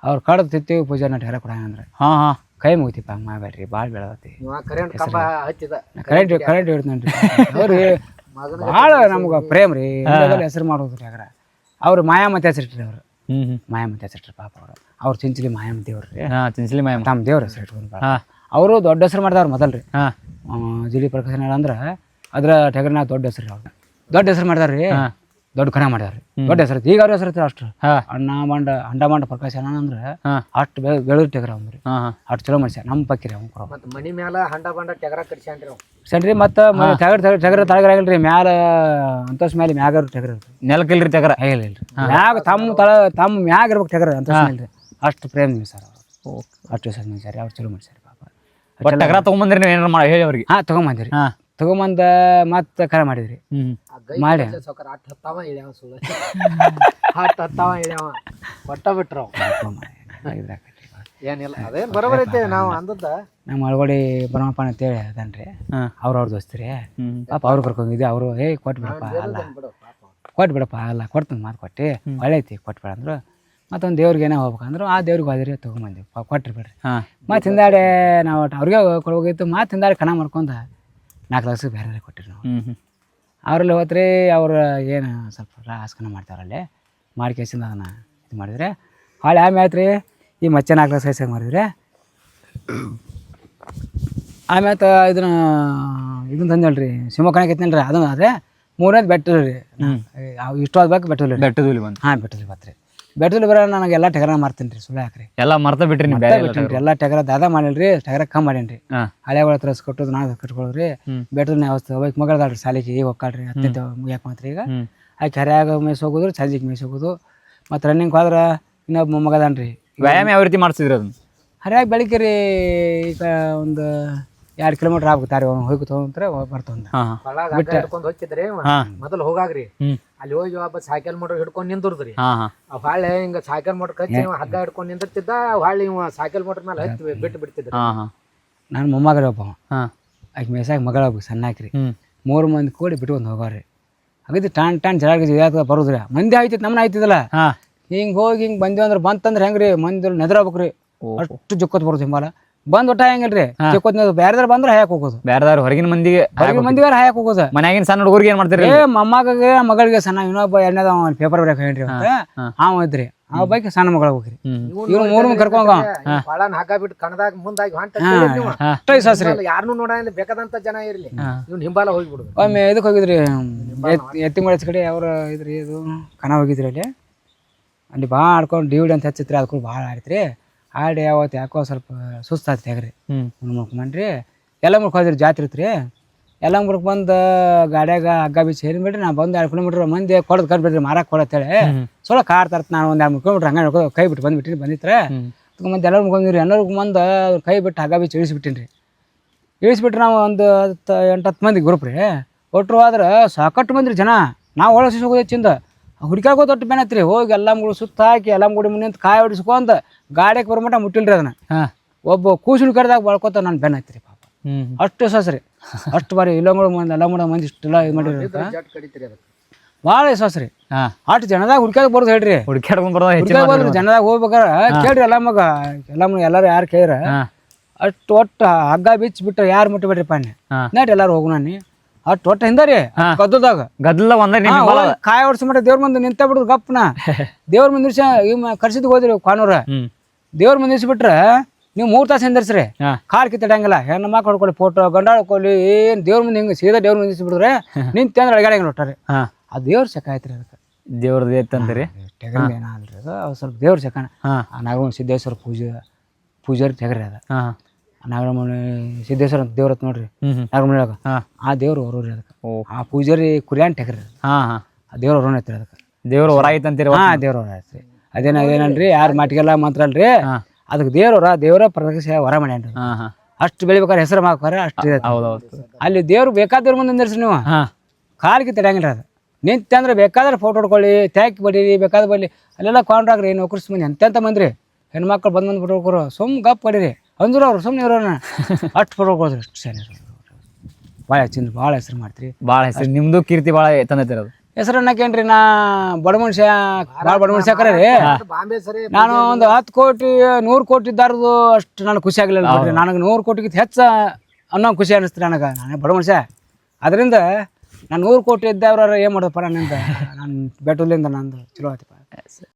ಅವ್ರು ಕಡ್ದು ತಿತ್ತೀವಿ ಪೂಜಾನ ಟೆಗರ ಕೊಡ ಅಂದ್ರೆ. ಹಾ ಹಾ. ಕೈ ಮುಗಿತಿಪ್ಪ ಮಾಡ್ಬೇಡ್ರಿ ಮಾಡಬೇಡ್ರಿ. ಭಾಳ ಬೆಳದತಿ ನೀವು ಕರೆಂಟ್ ಕರೆಂಟ್ ಕರೆಂಟ್ ಅವ್ರಿ ಭಾಳ ನಮ್ಗ ಪ್ರೇಮ್ ರೀ ಹೆಸರು ಮಾಡೋದು ಅಗ್ರ. ಅವ್ರು ಮಾಯಾಮತಿ ಹೆಸರಿಟ್ರಿ ಅವ್ರು ಹ್ಮ್ ಹ್ಮ್. ಮಾಯಾಮತಿ ಹೆಸರಿಟ್ರಿ ಪಾಪ ಅವರು. ಅವ್ರು ಚಿಂಚಲಿ ಮಾಯಾಮತಿ ಅವ್ರು ರೀ. ಹಾ ಚಿಂಚಲಿ ಮಾಯಮ್ಮ ತಮ್ಮ ದೇವ್ರ ಹೆಸರು ಇಟ್ಕೊಂಡು ಹಾ. ಅವರು ದೊಡ್ಡ ಹೆಸರು ಮಾಡ್ದವ್ರು ಮೊದಲು ರೀ. ಹಾ. ಜಿಲಿ ಪ್ರಕಾಶನ ಅಂದ್ರೆ ಅದ್ರ ಟಗರ್ನ ದೊಡ್ಡ ಹೆಸರು ಅವ್ರು. ದೊಡ್ಡ ಹೆಸರು ಮಾಡ್ದಾರ ರೀ. ದೊಡ್ಡ ಕಣ ಮಾಡ್ಯಾರ ದೊಡ್ಡ ಹೆಸರು ಈಗ ಅವ್ರ ಹೆಸರು ಅಷ್ಟು ಹಾ. ಅಣ್ಣ ಮಂಡ ಅಂಡ ಮಂಡ ಪ್ರಕಾಶನ ಅಂದ್ರೆ ಹಾ. ಅಷ್ಟು ಬೆಳೆ ಬೆಳೆದ ಟಗರ ಅವ್ರಿ ಅಷ್ಟು ಚಲೋ ಮನುಷ್ಯ. ನಮ್ಮ ಪಕ್ಕಿರಿ ಅವ್ನು ಮನಿ ಮ್ಯಾಲ ಹಂಡ ಬಂಡ ಟಗರ ಕಟ್ಸ್ಯಾನ್ರಿ ಅವ್ ಸಣ್ಣ ಮತ್ತು ಟಗರ್ ಟಗರ್ ಟಗರ್ ತಳಗರ ಆಗಿಲ್ರಿ ಮ್ಯಾಲ ಅಂತಸ್ ಮ್ಯಾಲ ಮ್ಯಾಗ ಟಗರ್ ಇಲ್ರಿ ನೆಲಕ್ಕಿಲ್ರಿ ಟಗರ ಇಲ್ಲ ಇಲ್ರಿ ಮ್ಯಾಗ ತಮ್ಮ ತಳ ತಮ್ಮ ಮ್ಯಾಗ ಇರ್ಬೇಕು ಟಗರ್ ಅಂತ ಇಲ್ರಿ ಅಷ್ಟು ನೀವು ಸರ್ ಅಷ್ಟು ಸರ್ ನೀವು ಸರ್ ಅವ್ರು ಚಲೋ ಸರ್ ಪಾಪ. ಬಟ್ ಟಗರ ತಗೊಂಬಂದ್ರಿ ನೀವು ಏನಾರ ಮಾಡಿ ಹೇಳಿ ಅವ್ರಿಗೆ. ಹಾ ತೊಗೊಂಬಂದಿರಿ ಹಾ. ತೊಗೊಂಬಂದ ಮತ್ತೆ ಕರೆ ಮಾಡಿದ್ರಿ. ಹ್ಮ್. ಮಾಡಿ. ಒಟ್ಟ ಬಿಟ್ರು. ಏನಿಲ್ಲ. ಅದೇನು ಬರೋಬರ್ ಐತೆ ನಾವು ಅಂದದ್ದ. ನಮ್ಮ ಒಳಗಡೆ ಬರಮಪ್ಪ ಅಂತೇಳಿ ಅದನ್ರಿ. ರೀ ಅವ್ರ ಅವ್ರ ದೋಸ್ತ್ರಿ. ಪಾಪ ಅವ್ರು ಕರ್ಕೊಂಡಿದ್ದೆ ಅವರು ಏ ಕೊಟ್ಟು ಬಿಡಪ್ಪ ಅಲ್ಲ. ಕೊಟ್ಟು ಬಿಡಪ್ಪ ಅಲ್ಲ ಕೊಡ್ತೀನಿ ಮಾತು ಕೊಟ್ಟು. ಒಳ್ಳೆ ಐತಿ ಕೊಟ್ಬೇಡ ಅಂದ್ರು. ಮತ್ತೊಂದು ದೇವ್ರಿಗೆ ಏನೋ ಹೋಗ್ಬೇಕಂದ್ರು ಆ ದೇವ್ರಿಗೆ ಹೋದ್ರಿ ತೊಗೊಂಬಂದ್ವಿ. ಕೊಟ್ರಿ ಬಿಡ್ರಿ. ಹಾ. ಮತ್ತೆ ಹಿಂದಾಡೆ ನಾವು ಒಟ್ಟು ಅವ್ರಿಗೆ ಕೊಡ್ಬೇಕಿತ್ತು. ಮತ್ತು ಹಿಂದಾಡೆ ಕಣ ಮಾಡ್ಕೊಂಡು ನಾಲ್ಕು ಲಕ್ಷ ಬೇರೆ ಕೊಟ್ಟಿರಿ ನಾವು. ಅವರಲ್ಲಿ ಹೋತ್ರಿ ಅವ್ರು ಏನು ಸ್ವಲ್ಪ ರಾಸ್ಕನ ಮಾಡ್ತಾರಲ್ಲೇ. ಮಾಡಿ ಕೇಸಿಂದ ಅದನ್ನು ಇದು ಮಾಡಿದ್ರೆ. ಹಾಳೆ ಆಮೇಲೆ ಆಯ್ತು ರೀ ಈ ಮಚ್ಚೆ ನಾಲ್ಕು ಸೈಸಾಗಿ ಮಾಡಿದ್ರೆ. ಆಮೇಲೆ ಇದನ್ನ ಇದನ್ನ ತಂದೇಳ್ರಿ ಶಿವಮೊಗ್ಗನಾಗ ಐತ್ನಲ್ರಿ ಅದನ್ನ ಆದರೆ ಮೂರನೇದು ಬೆಟ್ಟ ರೀ. ಹ್ಞೂ ಇಷ್ಟು ಬೇಕು ಬೆಟ್ಟದಲ್ಲಿ ಬೆಟ್ಟದಲ್ಲಿ ಬಂದು ಹಾಂ ಬೆಟ್ಟದಲ್ಲಿ ಬತ್ರಿ. ಬೆಟ್ಟದಲ್ಲಿ ಬರೋ ನನಗೆ ಎಲ್ಲ ಟಗರ ಮಾರ್ತೀನಿ ರೀ ಸುಳ್ಳು ಹಾಕ್ರಿ ಎಲ್ಲ ಮರ್ತ ಬಿಟ್ರಿ ನೀವು ಎಲ್ಲ ಬಿಟ್ಟಿನಿ ಎಲ್ಲ ಟಗರ ದಾದ ಮಾಡಿಲ್ರಿ ಟೆಗರ ಕಮ್ಮಿ ಮಾಡೇನಿ ರೀ ಹಳೆ ಒಳ ತರಸ್ ಕೊಟ್ಟದ್ದು ನಾವು ಕಟ್ಕೊಳ್ರಿ ಹ್ಮ್. ಬೆಟ್ಟದ ಅವಸ್ಥೆ ಹೋಗ್ಬೇಕು ಮಗಳದಾಳ್ರಿ ಸಾಲಿಗೆ ಈಗ ಹೋಗ್ಕಾಳ್ರಿ ಅತ್ಯಂತ ಮುಗಿಯಕ್ಕೆ ಮಾತ್ರ ಈಗ. ಆ ಆಕೆ ಹರ್ಯಾಗ ಸಾಲಿಗೆ ಮೇಯ್ಸೋಗೋದು ಸಂಜೆಗೆ ಮೇಯ್ಸ್ ಹೋಗೋದು. ಮತ್ತು ರನ್ನಿಂಗ್ ಹೋದ್ರೆ ಇನ್ನೊಬ್ಬ ಮೊಮ್ಮಗದಾನ್ರಿ ವ್ಯಾಯಾಮ ಯಾವ ರೀತಿ ಮಾಡಿಸಿದ್ರಿ ಅದನ್ನ? ಹರಿಯಾಗಿ ಬೆಳಿಗ್ಗೆ ರೀ ಈಗ ಒಂದು ಎರಡು ಕಿಲೋಮೀಟರ್ ಆಗ್ಬೇಕಾರೆ ಹೋಗಿ ತಗೊಂಡ್ರೆ ಬರ್ತೊಂದು ಹಿಡ್ಕೊಂಡ್ ಹೋಗ್ತಿದ್ರಿ ಮೊದಲು ಹೋಗಾಗ್ರಿ. ಅಲ್ಲಿ ಹೋಗಿ ಒಬ್ಬ ಸೈಕಲ್ ಮೋಟರ್ ಹಿಡ್ಕೊಂಡು ನಿಂದ್ರದ್ರಿ ಅವ್ ಹಾಳೆ ಹಿಂಗ ಸೈಕಲ್ ಮೋಟರ್ ಕಚ್ಚಿ ಹಗ್ಗ ಹಿಡ್ಕೊಂಡು ನಿಂದಿರ್ತಿದ್ದ ಹೊಳ್ಳಿ ಇವ ಸೈಕಲ್ ಮೋಟರ್ ಮೇಲೆ ಹತ್ತಿ ಬಿಟ್ಟು ಬಿಡ್ತಿದ್ರಿ. ನಾನು ಮೊಮ್ಮಗರ ಒಬ್ಬ. ಹಾ. ಆಕೆ ಮೇಸಾಗಿ ಮಗಳ ಒಬ್ಬ ಸಣ್ಣ ಹಾಕ್ರಿ ಮೂರು ಮಂದಿ ಕೂಡಿ ಬಿಟ್ಕೊಂಡು ಹೋಗೋರಿ. ಹಾಗಿದ್ದು ಟಾನ್ ಟಾನ್ ಜಗಳ ಬರೋದ್ರಿ ಮಂದಿ ಆಯ್ತಿತ್ತು ನಮ್ಮನ್ನ ಆಯ್ತಿದ್ದಲ್ಲ. ಹಾ. ಹಿಂಗೆ ಹೋಗಿ ಹಿಂಗ್ ಬಂದ್ವಿ ಅಂದ್ರೆ ಬಂತಂದ್ರೆ ಹೆಂಗ್ರಿ? ಮಂದಿ ನೆದ್ರಬೇಕ್ರಿ. ಅಷ್ಟು ಜೊಕ್ಕತ್ ಬರೋದು ಹಿಂಬಾಲ. ಬಂದ್ ಒಟ್ಟ ಹೆಂಗಿಲ್ರಿ? ಜೊಕ್ಕತ್ ಬೇರೆದಾರ ಬಂದ್ರೆ ಹಾಯಕ್ ಹೋಗೋದು. ಬೇರೆದಾರು ಹೊರಗಿನ ಮಂದಿಗೆ ಹೊರಗಿನ ಮಂದಿಗಾರ ಹಾಯಕ್ ಹೋಗೋದು. ಮನ್ಯಾಗಿನ ಸಣ್ಣ ಹುಡುಗರಿಗೆ ಏನ್ ಮಾಡ್ತೀರಿ ಮಮ್ಮಗ ಮಗಳಿಗೆ ಸಣ್ಣ ಇನ್ನೊಬ್ಬ ಎರಡನೇದ ಪೇಪರ್ ಬರಕ್ ಹೇಳ್ರಿ ಅಂತ ಆ ಅವ ಇದ್ರಿ ಅವ ಬೈಕ್ ಸಣ್ಣ ಮಗಳ ಹೋಗ್ರಿ. ಇವ್ರು ಮೂರು ಕರ್ಕೊಂಡ್ ಹೊಳನ್ ಹಗ್ಗ ಬಿಟ್ಟು ಕಣದಾಗ ಮುಂದಾಗಿ ಹೊಂಟ ಸಾಸ್ರಿ. ಯಾರನ್ನೂ ನೋಡಂಗಿಲ್ಲ ಬೇಕಾದಂತ ಜನ ಇರ್ಲಿ. ಇವ್ನು ಹಿಂಬಾಲ ಹೋಗ್ಬಿಡುದು. ಒಮ್ಮೆ ಇದಕ್ಕೆ ಹೋಗಿದ್ರಿ ಎತ್ತಿ ಕಡೆ ಅವ್ರ ಇದ್ರಿ ಇದು ಕಣ ಹೋಗಿದ್ರಿ ಅಲ್ಲಿ. ಅಲ್ಲಿ ಭಾಳ ಆಡ್ಕೊಂಡು ಡಿವಿಡ್ ಅಂತ ಹಚ್ಚಿತ್ರಿ ಅದಕ್ಕೂ ಭಾಳ ಆಡಿತ್ರಿ. ಆಡಿ ಅವತ್ತು ಯಾಕೋ ಸ್ವಲ್ಪ ಸುಸ್ತಾಯ್ತು ಹೆಗ್ರಿ ಹ್ಮ್. ಮುನ್ಮುಕ್ಮನ್ರಿ ಎಲ್ಲ ಮುರ್ಕ್ ಹೋದ್ರಿ ಜಾತ್ರೆ ಇತ್ರಿ ಎಲ್ಲ ಮುರ್ಕ್ ಬಂದು ಗಾಡ್ಯಾಗ ಹಗ್ಗ ಬಿಚ್ಚಿ ಹೇರಿ ಬಿಡ್ರಿ. ನಾ ಬಂದು ಎರಡು ಕಿಲೋಮೀಟ್ರ್ ಮಂದಿ ಕೊಡೋದು ಕಟ್ಬಿಡ್ರಿ ಮಾರಕ್ಕೆ ಕೊಡತ್ತೇಳಿ ಸೊಳ್ಳೆ ಕಾರ್ ತರ್ತ ನಾನು ಒಂದು ಎರಡು ಮೂರು ಕಿಲೋಮೀಟ್ರ್ ಹಂಗೆ ನಡ್ಕೊ ಕೈ ಬಿಟ್ಟು ಬಂದ್ಬಿಟ್ಟಿನಿ ಬಂದಿತ್ರೆ. ಅದಕ್ಕೆ ಮುಂದೆ ಎಲ್ಲರೂ ಮುಗಿದ್ರಿ ಎಲ್ಲರಿಗೂ ಬಂದು ಕೈ ಬಿಟ್ಟು ಹಗ್ಗ ಬಿಚ್ಚಿ ಇಳಿಸ್ಬಿಟ್ಟಿನಿ ರೀ ಇಳಿಸ್ಬಿಟ್ರೆ ನಾವು ಒಂದು ಹತ್ತು ಎಂಟು ಹತ್ತು ಮಂದಿ ಗ್ರೂಪ್ ರೀ. ಒಟ್ಟರು ಆದ್ರೆ ಸಾಕಷ್ಟು ಮಂದಿರಿ ಜನ. ನಾವು ಒಳಗೆ ಹೋಗೋದು ಹೆಚ್ಚಿಂದ. ಹುಡುಕಾಗ ದೊಡ್ಡ ಬೆನತ್ರಿ ಹೋಗಿ ಎಲ್ಲ ಮುಗಳು ಸುತ್ತ ಹಾಕಿ ಎಲ್ಲ ಮುಡಿ ಮುಂದೆ ಕಾಯಿ ಹೊಡಿಸ್ಕೊಂತ ಗಾಡಿಗೆ ಬರೋ ಮಟ್ಟ ಮುಟ್ಟಿಲ್ರಿ ಅದನ್ನ. ಹಾ. ಒಬ್ಬ ಕೂಸಿನ ಕರೆದಾಗ ಬಳ್ಕೊತ ನಾನು ಬೆನ್ ಐತ್ರಿ ಪಾಪ. ಅಷ್ಟು ಸಸ್ರಿ ಅಷ್ಟು ಬಾರಿ ಇಲ್ಲಂಗಳು ಮಂದಿ ಎಲ್ಲ ಮುಡ ಮಂದಿ ಇಷ್ಟೆಲ್ಲ ಇದು ಮಾಡಿರಿ ಭಾಳ ವಿಶ್ವಾಸ ಹಾ. ಅಷ್ಟು ಜನದಾಗ ಹುಡ್ಕ್ಯಾಗ ಬರೋದು ಹೇಳ್ರಿ. ಹುಡುಕ್ಯಾಡ್ಕೊಂಡ್ ಬರೋದ ಜನದಾಗ ಹೋಗ್ಬೇಕಾರ. ಕೇಳ್ರಿ ಎಲ್ಲ ಮಗ ಎಲ್ಲ ಮಗ ಎಲ್ಲಾರು ಯಾರು ಕೇಳ್ರ? ಅಷ್ಟು ಒಟ್ಟು ಹಗ್ಗ ಬಿಚ್ಚಿ ಬಿಟ್ರೆ ಯಾರು ಮುಟ್ಟಬೇಡ್ರಿ ಪಾನಿ. ಎಲ್ಲರೂ ಎಲ್ಲಾರು ಹೋಗೋಣ ನೀ ಅಷ್ಟು ಒಟ್ಟು ಹಿಂದ ರೀ ಹಾ. ಗದ್ದದಾಗ ಗದ್ದಲ ಒಂದೇ ನಿಮ್ ಕಾಯ ಹೊಡ್ಸಿ ಮಟ್ಟ ದೇವ್ರ ಮುಂದೆ ನಿಂತ ಬಿಡುದು ಗಪ್ಪನ. ದೇವ್ರ ಮುಂದೆ ನಿಲ್ಸ ಕರ್ಸಿದ್ ಹೋದ್ರಿ ಕಾನೂರ ಹ್ಮ್. ದೇವ್ರ ಮುಂದೆ ನಿಲ್ಸಿಬಿಟ್ರೆ ನೀವು ಮೂರ್ ತಾಸ ಹಿಂದರ್ಸ್ರಿ. ಹಾ. ಕಾಲ್ ಕಿತ್ತಡಂಗಿಲ್ಲ ಹೆಣ್ಣು ಮಕ್ಕಳು ಹೊಡ್ಕೊಳ್ಳಿ ಫೋಟೋ ಗಂಡ ಹೊಡ್ಕೊಳ್ಳಿ ಏನ್ ದೇವ್ರ ಮುಂದೆ ಹಿಂಗ ಸೀದಾ ದೇವ್ರ ಮುಂದೆ ನಿಲ್ಸಿಬಿಟ್ರೆ ನಿಂತ ಅಂದ್ರೆ ಒಟ್ಟಾರೆ ಹಾ. ಆ ದೇವ್ರ ಸೆಕ ಆಯ್ತ್ರಿ ಅದಕ್ಕೆ. ದೇವ್ರದ್ದು ಏನಾದ್ರಿ ಅದು ಅವು ಸ್ವಲ್ಪ ದೇವ್ರ ಸೆಕಣ ಹಾ. ಆ ಸಿದ್ದೇಶ್ವರ ಪೂಜೆ ಪೂಜಾರಿ ತೆಗ್ರಿ ಅದ. ಹಾ. ಆ ನಾಗರಮುನಿ ಸಿದ್ದೇಶ್ವರ ಅಂತ ದೇವ್ರ ನೋಡ್ರಿ. ನಾಗರಮುನಿ ಒಳಗ. ಆ ದೇವ್ರು ಹೊರೋರಿ ಅದಕ್ಕೆ. ಆ ಪೂಜಾರಿ ಕುರಿಯಾನ್ ಟೆಕ್ರಿ. ಹಾ ಹಾ. ಆ ದೇವ್ರ ಹೊರೋಣ ಐತ್ರಿ ಅದಕ್ಕೆ. ದೇವ್ರ ಹೊರ ಐತಂತೀರಿ ಹಾ ದೇವ್ರ ಹೊರ ಐತ್ರಿ ಅದೇನ ಅದೇನಲ್ರಿ ಯಾರು ಮಾಟಿಗೆಲ್ಲ ಮಾತ್ರ ಅಲ್ರಿ. ಅದಕ್ಕೆ ದೇವ್ರ ದೇವ್ರ ಪ್ರದಕ್ಷ ಹೊರ ಮಾಡ್ಯಾನ್ರಿ. ಹಾ ಹಾ. ಅಷ್ಟು ಬೆಳಿಬೇಕಾರೆ ಹೆಸರು ಮಾಡ್ಬೇಕಾರ ಅಷ್ಟು ಅಲ್ಲಿ ದೇವ್ರು ಬೇಕಾದವ್ರ ಮುಂದೆ ನಿಂದಿರ್ಸಿ ನೀವು. ಹಾ. ಕಾಲಿಗೆ ತಡೆಯಂಗಿಲ್ಲ ಅದು. ನಿಂತಂದ್ರೆ ಬೇಕಾದ್ರೆ ಫೋಟೋ ಹೊಡ್ಕೊಳ್ಳಿ ಟ್ಯಾಕ್ ಬಡೀರಿ ಬೇಕಾದ್ರೆ ಬರಲಿ. ಅಲ್ಲೆಲ್ಲ ಕೊಂಡ್ರಾಗ್ರಿ ನೌಕರ್ಸ್ ಮಂದಿ ಎಂತೆಂತ ಮಂದ್ರಿ ಹೆಣ್ಮಕ್ಳು ಬಂದು ಬಂದು ಹೊಡ್ಕೊರು ಸುಮ್ ಗಪ್ ಬಡೀರಿ ಅಂದ್ರು ಅವ್ರು ಸುಮ್ಮನೆ ಇರೋಣ ಅಷ್ಟು ಪರವಾಗಿ ಹೋದ್ರೆ ಅಷ್ಟು ಸರಿ ಭಾಳ ಹೆಚ್ಚಿನ ಭಾಳ ಹೆಸರು ಮಾಡ್ತೀರಿ. ಭಾಳ ಹೆಸರು. ನಿಮ್ಮದು ಕೀರ್ತಿ ಭಾಳ ತಂದಿರೋದು ಹೆಸರು ಅನ್ನಕೇನ್ರಿ ನಾ ಬಡ ಮನುಷ್ಯ ಭಾಳ ಬಡ ಮನುಷ್ಯ ಕರೆ ರೀ? ನಾನು ಒಂದು ಹತ್ತು ಕೋಟಿ ನೂರು ಕೋಟಿ ಇದ್ದಾರದು ಅಷ್ಟು ನನಗೆ ಖುಷಿ ಆಗಲಿಲ್ಲ ನೋಡ್ರಿ. ನನಗೆ ನೂರು ಕೋಟಿಗಿಂತ ಹೆಚ್ಚು ಅನ್ನೋ ಖುಷಿ ಅನ್ನಿಸ್ತು ನನಗೆ. ನಾನೇ ಬಡ ಮನುಷ್ಯ. ಅದರಿಂದ ನಾನು ನೂರು ಕೋಟಿ ಇದ್ದವ್ರ ಏನು ಮಾಡೋದಪ್ಪ ನನ್ನಿಂದ? ನಾನು ಬೆಟ್ಟಲಿಂದ ನಂದು ಚಲೋ ಆಯ್ತಪ್ಪ.